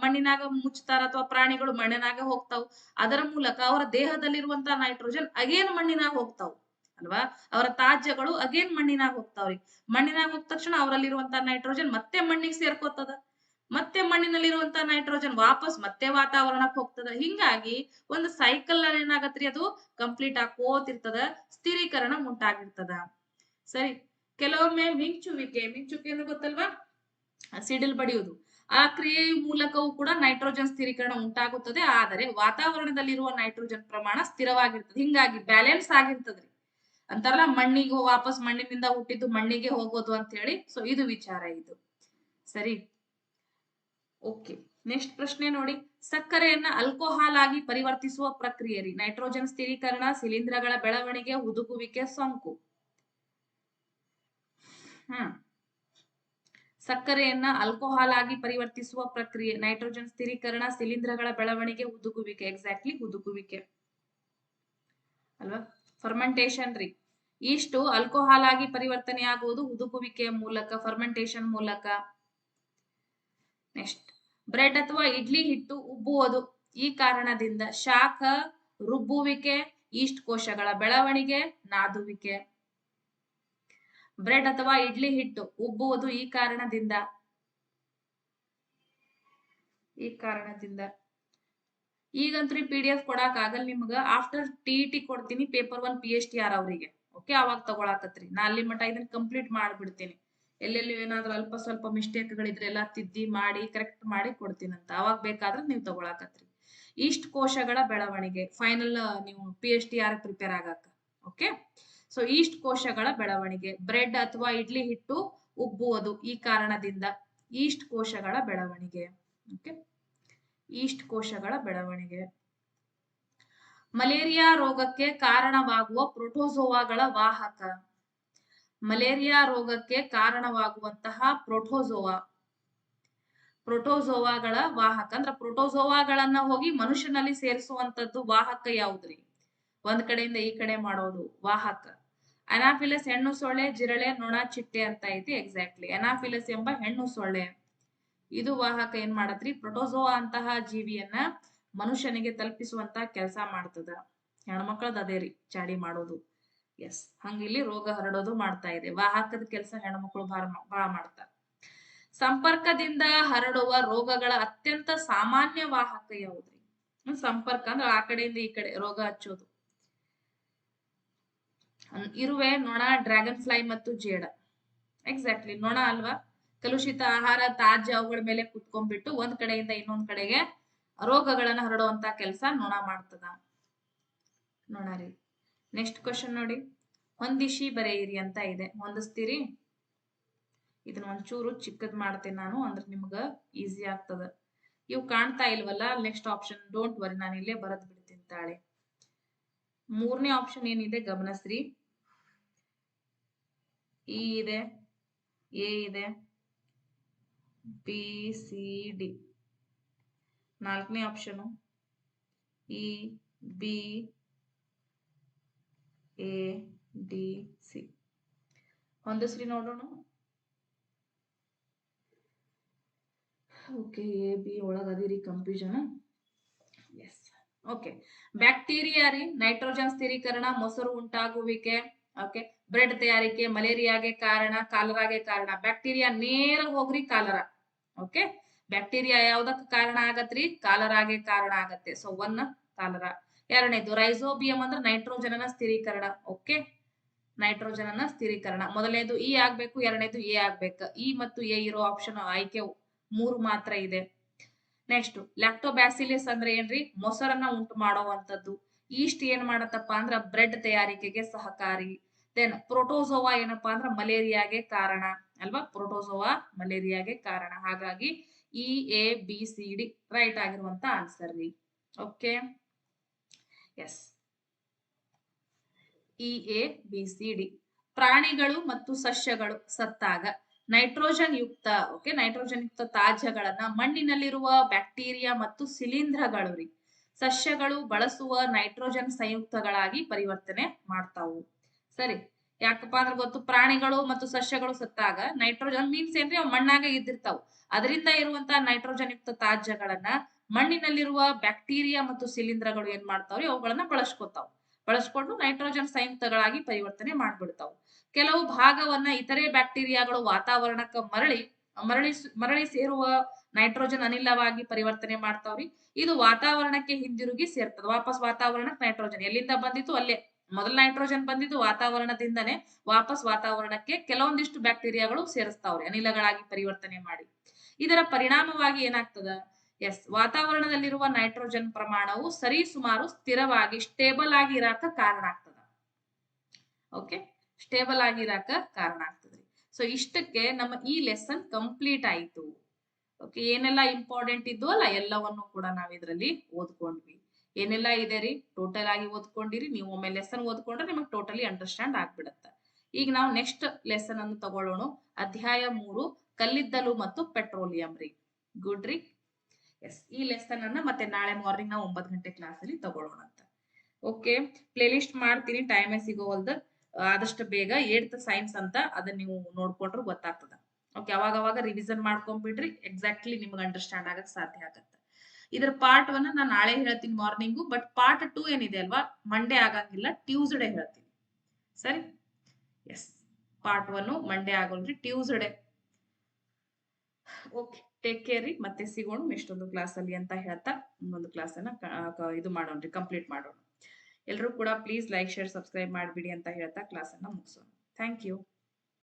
ಮಣ್ಣಿನಾಗ ಮುಚ್ತಾರ ಅಥವಾ ಪ್ರಾಣಿಗಳು ಮಣ್ಣಿನಾಗ ಹೋಗ್ತಾವ್. ಅದರ ಮೂಲಕ ಅವರ ದೇಹದಲ್ಲಿರುವಂತಹ ನೈಟ್ರೋಜನ್ ಅಗೇನ್ ಮಣ್ಣಿನಾಗ ಹೋಗ್ತಾವ್, ಅಲ್ವಾ? ಅವರ ತಾಜ್ಯಗಳು ಅಗೇನ್ ಮಣ್ಣಿನಾಗ ಹೋಗ್ತಾವ್ರಿ. ಮಣ್ಣಿನಾಗ ಹೋದ ತಕ್ಷಣ ಅವರಲ್ಲಿರುವಂತಹ ನೈಟ್ರೋಜನ್ ಮತ್ತೆ ಮಣ್ಣಿಗೆ ಸೇರ್ಕೋತದ. ಮತ್ತೆ ಮಣ್ಣಿನಲ್ಲಿರುವಂತಹ ನೈಟ್ರೋಜನ್ ವಾಪಸ್ ಮತ್ತೆ ವಾತಾವರಣಕ್ಕೆ ಹೋಗ್ತದ. ಹಿಂಗಾಗಿ ಒಂದು ಸೈಕಲ್ ಅಲ್ಲಿ ಏನಾಗತ್ರಿ ಅದು ಕಂಪ್ಲೀಟ್ ಆಗೋತಿರ್ತದ, ಸ್ಥಿರೀಕರಣ ಉಂಟಾಗಿರ್ತದ. ಸರಿ, ಕೆಲವೊಮ್ಮೆ ಮಿಂಚುವಿಕೆ ಮಿಂಚುವಿಕೆ ಅಂದ್ರೆ ಗೊತ್ತಲ್ವಾ? ಸಿಡಿಲ್ ಬಡಿಯುವುದು. ಆ ಕ್ರಿಯೆಯ ಮೂಲಕವೂ ಕೂಡ ನೈಟ್ರೋಜನ್ ಸ್ಥಿರೀಕರಣ ಉಂಟಾಗುತ್ತದೆ, ಆದರೆ ವಾತಾವರಣದಲ್ಲಿರುವ ನೈಟ್ರೋಜನ್ ಪ್ರಮಾಣ ಸ್ಥಿರವಾಗಿರ್ತದೆ. ಹಿಂಗಾಗಿ ಬ್ಯಾಲೆನ್ಸ್ ಆಗಿರ್ತದ್ರಿ ಅಂತಾರಲ್ಲ, ಮಣ್ಣಿಗೆ ವಾಪಸ್ ಮಣ್ಣಿನಿಂದ ಹುಟ್ಟಿದ್ದು ಮಣ್ಣಿಗೆ ಹೋಗೋದು ಅಂತ ಹೇಳಿ ಸೊ ಇದು ವಿಚಾರ ಇದು. ಸರಿ. ಓಕೆ ನೆಕ್ಸ್ಟ್ ಪ್ರಶ್ನೆ ನೋಡಿ. ಸಕ್ಕರೆಯನ್ನ ಅಲ್ಕೋಹಾಲ್ ಆಗಿ ಪರಿವರ್ತಿಸುವ ಪ್ರಕ್ರಿಯೆ ರೀ. ನೈಟ್ರೋಜನ್ ಸ್ಥಿರೀಕರಣ ಶಿಲೀಂಧ್ರಗಳ ಬೆಳವಣಿಗೆ, ಹುದುಗುವಿಕೆ, ಸೋಂಕು. ಹ ಸಕ್ಕರೆಯನ್ನ ಅಲ್ಕೋಹಾಲ್ ಆಗಿ ಪರಿವರ್ತಿಸುವ ಪ್ರಕ್ರಿಯೆ ನೈಟ್ರೋಜನ್ ಸ್ಥಿರೀಕರಣ ಶಿಲೀಂಧ್ರಗಳ ಬೆಳವಣಿಗೆ, ಹುದುಗುವಿಕೆ. ಎಕ್ಸಾಕ್ಟ್ಲಿ ಹುದುಗುವಿಕೆ. ಅಲ್ವಾ? ಫರ್ಮೆಂಟೇಶನ್ ರೀ. ಇಷ್ಟು ಆಲ್ಕೋಹಾಲ್ ಆಗಿ ಪರಿವರ್ತನೆಯಾಗುವುದು ಹುದುಗುವಿಕೆಯ ಮೂಲಕ ಫರ್ಮೆಂಟೇಶನ್ ಮೂಲಕ. ನೆಕ್ಸ್ಟ್. ಬ್ರೆಡ್ ಅಥವಾ ಇಡ್ಲಿ ಹಿಟ್ಟು ಉಬ್ಬುವುದು. ಈ ಕಾರಣದಿಂದ ಶಾಖ, ರುಬ್ಬುವಿಕೆ, ಈಸ್ಟ್ ಕೋಶಗಳ ಬೆಳವಣಿಗೆ, ನಾದುವಿಕೆ. ಬ್ರೆಡ್ ಅಥವಾ ಇಡ್ಲಿ ಹಿಟ್ಟು ಉಬ್ಬುವುದು ಈ ಕಾರಣದಿಂದ. ಈ ಕಾರಣದಿಂದ. ಈಗಂತೂ ಪಿ ಡಿ ಎಫ್ ಕೊಡಾಕ್ ಆಗಲ್ ನಿಮ್ಗ. ಆಫ್ಟರ್ ಟಿ ಟಿ ಕೊಡ್ತೀನಿ paper one P H T R ಅವರಿಗೆ. ಓಕೆ ಅವಾಗ ತಗೊಳಕತ್ರಿ. ನಾ ಅಲ್ಲಿ ಮಟ್ಟ ಇದನ್ನ ಕಂಪ್ಲೀಟ್ ಮಾಡ್ಬಿಡ್ತೀನಿ. ಎಲ್ಲೆಲ್ಲಿ ಏನಾದ್ರೂ ಅಲ್ಪ ಸ್ವಲ್ಪ ಮಿಸ್ಟೇಕ್ಗಳಿದ್ರೆ ಎಲ್ಲ ತಿದ್ದಿ ಮಾಡಿ ಕರೆಕ್ಟ್ ಮಾಡಿ ಕೊಡ್ತೀನಂತ. ಅವಾಗ ಬೇಕಾದ್ರೆ ನೀವು ತಗೊಳಕತ್ರಿ. ಈಸ್ಟ್ ಕೋಶಗಳ ಬೆಳವಣಿಗೆ. ಫೈನಲ್ ನೀವು P H T R prepare ಆಗಾಕ ಓಕೆ ಸೊ ಈಸ್ಟ್ ಕೋಶಗಳ ಬೆಳವಣಿಗೆ. ಬ್ರೆಡ್ ಅಥವಾ ಇಡ್ಲಿ ಹಿಟ್ಟು ಉಬ್ಬುವುದು ಈ ಕಾರಣದಿಂದ. ಈಸ್ಟ್ ಕೋಶಗಳ ಬೆಳವಣಿಗೆ. ಓಕೆ ಈಸ್ಟ್ ಕೋಶಗಳ ಬೆಳವಣಿಗೆ. ಮಲೇರಿಯಾ ರೋಗಕ್ಕೆ ಕಾರಣವಾಗುವ ಪ್ರೋಟೋಸೋವಾಗಳ ವಾಹಕ. ಮಲೇರಿಯಾ ರೋಗಕ್ಕೆ ಕಾರಣವಾಗುವಂತಹ ಪ್ರೋಟೋಸೋವಾ ಪ್ರೋಟೋಸೋವಾಗಳ ವಾಹಕ ಅಂದ್ರ ಪ್ರೋಟೋಸೋವಾಗಳನ್ನ ಹೋಗಿ ಮನುಷ್ಯನಲ್ಲಿ ಸೇರಿಸುವಂತದ್ದು ವಾಹಕ ಯಾವುದ್ರಿ? ಒಂದ್ ಕಡೆಯಿಂದ ಈ ಕಡೆ ಮಾಡೋದು ವಾಹಕ. ಅನಾಫಿಲಸ್ ಹೆಣ್ಣು ಸೊಳ್ಳೆ, ಜಿರಳೆ, ನೊಣ, ಚಿಟ್ಟೆ ಅಂತ ಐತಿ ಎಕ್ಸಾಕ್ಟ್ಲಿ ಅನಾಫಿಲಸ್ ಎಂಬ ಹೆಣ್ಣು ಸೊಳ್ಳೆ. ಇದು ವಾಹಕ ಏನ್ ಮಾಡತ್ರಿ? ಪ್ರೋಟೋಸೋವಾ ಅಂತಹ ಜೀವಿಯನ್ನ ಮನುಷ್ಯನಿಗೆ ತಲುಪಿಸುವಂತ ಕೆಲಸ ಮಾಡ್ತದ. ಹೆಣ್ಮಕ್ಳದ್ ಅದೇ ರೀ, ಚಾಡಿ ಮಾಡೋದು. ಎಸ್ ಹಂಗಿಲ್ಲಿ ರೋಗ ಹರಡೋದು ಮಾಡ್ತಾ ಇದೆ. ವಾಹಕದ ಕೆಲಸ ಹೆಣ್ಮಕ್ಳು ಬಾಳ ಬಾಳ ಮಾಡ್ತಾರೆ ಸಂಪರ್ಕದಿಂದ ಹರಡುವ ರೋಗಗಳ ಅತ್ಯಂತ ಸಾಮಾನ್ಯ ವಾಹಕ ಯಾವುದ್ರಿ? ಸಂಪರ್ಕ ಅಂದ್ರೆ ಆ ಕಡೆಯಿಂದ ಈ ಕಡೆ ರೋಗ ಹಚ್ಚೋದು. ಇರುವೆ, ನೊಣ, ಡ್ರ್ಯಾಗನ್ ಫ್ಲೈ ಮತ್ತು ಜೇಡ. ಎಕ್ಸಾಕ್ಟ್ಲಿ ನೊಣ ಅಲ್ವಾ? ಕಲುಷಿತ ಆಹಾರ ತಾಜ್ಯ ಅವುಗಳ ಮೇಲೆ ಕುತ್ಕೊಂಡ್ಬಿಟ್ಟು ಒಂದ್ ಕಡೆಯಿಂದ ಇನ್ನೊಂದ್ ಕಡೆಗೆ ರೋಗಗಳನ್ನ ಹರಡುವಂತ ಕೆಲಸ ನೊಣ ಮಾಡ್ತದ. ನೊಣ ರೀ. ನೆಕ್ಸ್ಟ್ ಕ್ವಶನ್ ನೋಡಿ. ಹೊಂದಿಸಿ ಬರೆಯಿರಿ ಅಂತ ಇದೆ. ಹೊಂದಿಸ್ತೀರಿ? ಇದನ್ನ ಒಂಚೂರು ಚಿಕ್ಕದ್ ಮಾಡ್ತೇನೆ ನಾನು, ಅಂದ್ರೆ ನಿಮ್ಗ ಈಸಿ ಆಗ್ತದ. ಇವು ಕಾಣ್ತಾ ಇಲ್ವಲ್ಲ ನೆಕ್ಸ್ಟ್ ಆಪ್ಷನ್ ಡೋಂಟ್ ವರಿ ನಾನು ಇಲ್ಲೇ ಬರದ್ ಬಿಡ್ತೀನಿ ತಾಳೆ. ಮೂರನೇ ಆಪ್ಷನ್ ಏನಿದೆ ಗಮನಿಸ್ರಿ ಇ ಇದೆ ಎ ಇದೆ ಬಿ ಸಿ ಡಿ ನಾಲ್ಕನೇ option E B A D C ಹೊಂದಿಸ್ರಿ ನೋಡೋಣ ಓಕೆ ಎ ಬಿ ಒಳಗ ಅದೀರಿ ಕನ್ಫ್ಯೂಷನ್ ಎಸ್ ಓಕೆ ಬ್ಯಾಕ್ಟೀರಿಯಾ ರೀ ನೈಟ್ರೋಜನ್ ಸ್ಥಿರೀಕರಣ ಮೊಸರು ಉಂಟಾಗುವಿಕೆ ಓಕೆ ಬ್ರೆಡ್ ತಯಾರಿಕೆ ಮಲೇರಿಯಾಗೆ ಕಾರಣ ಕಾಲರಾಗೆ ಕಾರಣ. ಬ್ಯಾಕ್ಟೀರಿಯಾ ನೇರ ಹೋಗ್ರಿ ಕಾಲರ ಓಕೆ ಬ್ಯಾಕ್ಟೀರಿಯಾ ಯಾವ್ದಕ್ ಕಾರಣ ಆಗತ್ರಿ? ಕಾಲರಾಗೆ ಕಾರಣ ಆಗತ್ತೆ. So one cholera. ಎರಡನೇದು ರೈಸೋಬಿಯಂ ಅಂದ್ರೆ ನೈಟ್ರೋಜನನ ಸ್ಥಿರೀಕರಣ. ಓಕೆ ನೈಟ್ರೋಜನನ ಸ್ಥಿರೀಕರಣ. ಮೊದಲನೇದು ಇ ಆಗ್ಬೇಕು, ಎರಡನೇದು ಎ ಆಗ್ಬೇಕು. ಇ ಮತ್ತು ಎ ಇರೋ ಆಪ್ಷನ್ ಆಯ್ಕೆ ಮೂರು ಮಾತ್ರ ಇದೆ. ನೆಕ್ಸ್ಟ್ ಲ್ಯಾಕ್ಟೋಬ್ಯಾಸಿಲಿಸ್ ಅಂದ್ರೆ ಏನ್ರಿ? ಮೊಸರನ್ನ ಉಂಟು ಮಾಡುವಂತದ್ದು ಈಸ್ಟ್ ಏನ್ ಮಾಡತ್ತಪ್ಪ ಅಂದ್ರ ಬ್ರೆಡ್ ತಯಾರಿಕೆಗೆ ಸಹಕಾರಿ. ದೆನ್ ಪ್ರೋಟೋಸೋವಾ ಏನಪ್ಪಾ ಅಂದ್ರ ಮಲೇರಿಯಾಗೆ ಕಾರಣ. ಅಲ್ವಾ? ಪ್ರೋಟೋಸೋವಾ ಮಲೇರಿಯಾಗೆ ಕಾರಣ. ಹಾಗಾಗಿ E A B C D right ಆಗಿರುವಂತ ಆನ್ಸರ್ ರೀ. Okay yes E A B C D ಪ್ರಾಣಿಗಳು ಮತ್ತು ಸಸ್ಯಗಳು, ಸತ್ತಾಗ. ನೈಟ್ರೋಜನ್ ಯುಕ್ತ ಓಕೆ ನೈಟ್ರೋಜನ್ ಯುಕ್ತ ತಾಜ್ಯಗಳನ್ನ ಮಣ್ಣಿನಲ್ಲಿರುವ ಬ್ಯಾಕ್ಟೀರಿಯಾ ಮತ್ತು ಶಿಲೀಂಧ್ರಗಳು ರೀ. ಸಸ್ಯಗಳು ಬಳಸುವ ನೈಟ್ರೋಜನ್ ಸಂಯುಕ್ತಗಳಾಗಿ ಪರಿವರ್ತನೆ ಮಾಡ್ತಾವು. ಸರಿ, ಯಾಕಪ್ಪ ಅಂದ್ರೆ ಗೊತ್ತು, ಪ್ರಾಣಿಗಳು ಮತ್ತು ಸಸ್ಯಗಳು ಸತ್ತಾಗ ನೈಟ್ರೋಜನ್ ಮೀನ್ಸ್ ಏನ್ರಿ, ಅವ್ ಮಣ್ಣಾಗ ಇದ್ದಿರ್ತಾವ. ಅದರಿಂದ ಇರುವಂತಹ ನೈಟ್ರೋಜನ್ ಯುಕ್ತ ತಾಜ್ಯಗಳನ್ನ ಮಣ್ಣಿನಲ್ಲಿರುವ ಬ್ಯಾಕ್ಟೀರಿಯಾ ಮತ್ತು ಶಿಲೀಂಧ್ರಗಳು ಏನ್ ಮಾಡ್ತಾವ್ರಿ? ಅವುಗಳನ್ನ ಬಳಸ್ಕೊತಾವ್. ಬಳಸ್ಕೊಂಡು ನೈಟ್ರೋಜನ್ ಸಂಯುಕ್ತಗಳಾಗಿ ಪರಿವರ್ತನೆ ಮಾಡ್ಬಿಡ್ತಾವ್. ಕೆಲವು ಭಾಗವನ್ನ ಇತರೆ ಬ್ಯಾಕ್ಟೀರಿಯಾಗಳು ವಾತಾವರಣಕ್ಕ ಮರಳಿ ಮರಳಿ ಮರಳಿ ಸೇರುವ ನೈಟ್ರೋಜನ್ ಅನಿಲವಾಗಿ ಪರಿವರ್ತನೆ ಮಾಡ್ತಾವ್ರಿ. ಇದು ವಾತಾವರಣಕ್ಕೆ ಹಿಂದಿರುಗಿ ಸೇರ್ತದ. ವಾಪಸ್ ವಾತಾವರಣಕ್ಕೆ ನೈಟ್ರೋಜನ್ ಎಲ್ಲಿಂದ ಬಂದಿತ್ತು? ಅಲ್ಲೇ. ಮೊದಲ ನೈಟ್ರೋಜನ್ ಬಂದಿದ್ದು ವಾತಾವರಣದಿಂದನೇ ವಾಪಸ್ ವಾತಾವರಣಕ್ಕೆ ಕೆಲವೊಂದಿಷ್ಟು ಬ್ಯಾಕ್ಟೀರಿಯಾಗಳು ಸೇರಿಸ್ತಾವ್ರಿ, ಅನಿಲಗಳಾಗಿ ಪರಿವರ್ತನೆ ಮಾಡಿ. ಇದರ ಪರಿಣಾಮವಾಗಿ ಏನಾಗ್ತದ? ಎಸ್ ವಾತಾವರಣದಲ್ಲಿರುವ ನೈಟ್ರೋಜನ್ ಪ್ರಮಾಣವು ಸರಿ ಸುಮಾರು ಸ್ಥಿರವಾಗಿ ಸ್ಟೇಬಲ್ ಆಗಿ ಇರಾಕ ಕಾರಣ ಆಗ್ತದ. ಓಕೆ ಸ್ಟೇಬಲ್ ಆಗಿ ಇರಾಕ ಕಾರಣ ಆಗ್ತದ್ರಿ. ಸೊ ಇಷ್ಟಕ್ಕೆ ನಮ್ಮ ಈ ಲೆಸನ್ ಕಂಪ್ಲೀಟ್ ಆಯ್ತು. ಓಕೆ ಏನೆಲ್ಲ ಇಂಪಾರ್ಟೆಂಟ್ ಇದ್ದು ಅಲ್ಲ ಎಲ್ಲವನ್ನು ಕೂಡ ನಾವ್ ಇದರಲ್ಲಿ ಓದ್ಕೊಂಡ್ವಿ. ಏನೆಲ್ಲ ಇದೆ ರೀ? ಟೋಟಲ್ ಆಗಿ ಓದ್ಕೊಂಡಿರಿ. ನೀವು ಒಮ್ಮೆ ಲೆಸನ್ ಓದ್ಕೊಂಡ್ರೆ ನಿಮಗೆ ಟೋಟಲಿ ಅಂಡರ್ಸ್ಟ್ಯಾಂಡ್ ಆಗ್ಬಿಡತ್ತೆ. ಈಗ ನಾವು ನೆಕ್ಸ್ಟ್ ಲೆಸನ್ ಅನ್ನು ತಗೊಳ್ಳೋಣ. ಅಧ್ಯಾಯ ಮೂರು, ಕಲ್ಲಿದ್ದಲು ಮತ್ತು ಪೆಟ್ರೋಲಿಯಂ ರೀ. ಗುಡ್ ರೀ? ಎಸ್ ಈ ಲೆಸನ್ ಅನ್ನ ಮತ್ತೆ ನಾಳೆ ಮಾರ್ನಿಂಗ್ ನಾವು ಒಂಬತ್ತು ಗಂಟೆ ಕ್ಲಾಸ್ ಅಲ್ಲಿ ತಗೊಳ್ಳೋಣ ಅಂತ. ಓಕೆ ಪ್ಲೇ ಲಿಸ್ಟ್ ಮಾಡ್ತೀನಿ ಟೈಮೇ ಸಿಗೋವಲ್ದ. ಆದಷ್ಟು ಬೇಗ ಏಟ್ ಸೈನ್ಸ್ ಅಂತ ಅದನ್ನ ನೀವು ನೋಡ್ಕೊಂಡ್ರೆ ಗೊತ್ತಾಗ್ತದ. ಓಕೆ ಅವಾಗ ಅವಾಗ ರಿವಿಸನ್ ಮಾಡ್ಕೊಂಡ್ಬಿಡ್ರಿ ಎಕ್ಸಾಕ್ಟ್ಲಿ ನಿಮ್ಗೆ ಅಂಡರ್ಸ್ಟ್ಯಾಂಡ್ ಆಗಕ್ ಸಾಧ್ಯ ಆಗತ್ತೆ. ಇದ್ರ ಪಾರ್ಟ್ ಒನ್ ನಾನು ನಾಳೆ ಹೇಳ್ತೀನಿ ಮಾರ್ನಿಂಗು ಬಟ್ ಪಾರ್ಟ್ ಟೂ ಏನಿದೆ ಅಲ್ವಾ ಮಂಡೇ ಆಗಂಗಿಲ್ಲ ಟ್ಯೂಸ್ಡೇ ಹೇಳ್ತೀನಿ. ಸರಿ? ಎಸ್ ಪಾರ್ಟ್ ಒನ್ ಮಂಡೇ ಆಗೋಲ್ರಿ ಟ್ಯೂಸ್ಡೇ ಓಕೆ ಟೇಕ್ ಕೇರ್ ರೀ, ಮತ್ತೆ ಸಿಗೋಣ ಎಷ್ಟೊಂದು ಕ್ಲಾಸ್ ಅಲ್ಲಿ ಅಂತ ಹೇಳ್ತಾ ಇನ್ನೊಂದು ಕ್ಲಾಸ್ ಅನ್ನ ಇದು ಮಾಡೋಣ್ರಿ ಕಂಪ್ಲೀಟ್ ಮಾಡೋಣ. ಎಲ್ಲರೂ ಕೂಡ ಪ್ಲೀಸ್ ಲೈಕ್ ಶೇರ್ ಸಬ್ಸ್ಕ್ರೈಬ್ ಮಾಡ್ಬಿಡಿ ಅಂತ ಹೇಳ್ತಾ ಕ್ಲಾಸ್ ಅನ್ನ ಮುಗಿಸೋಣ. Thank you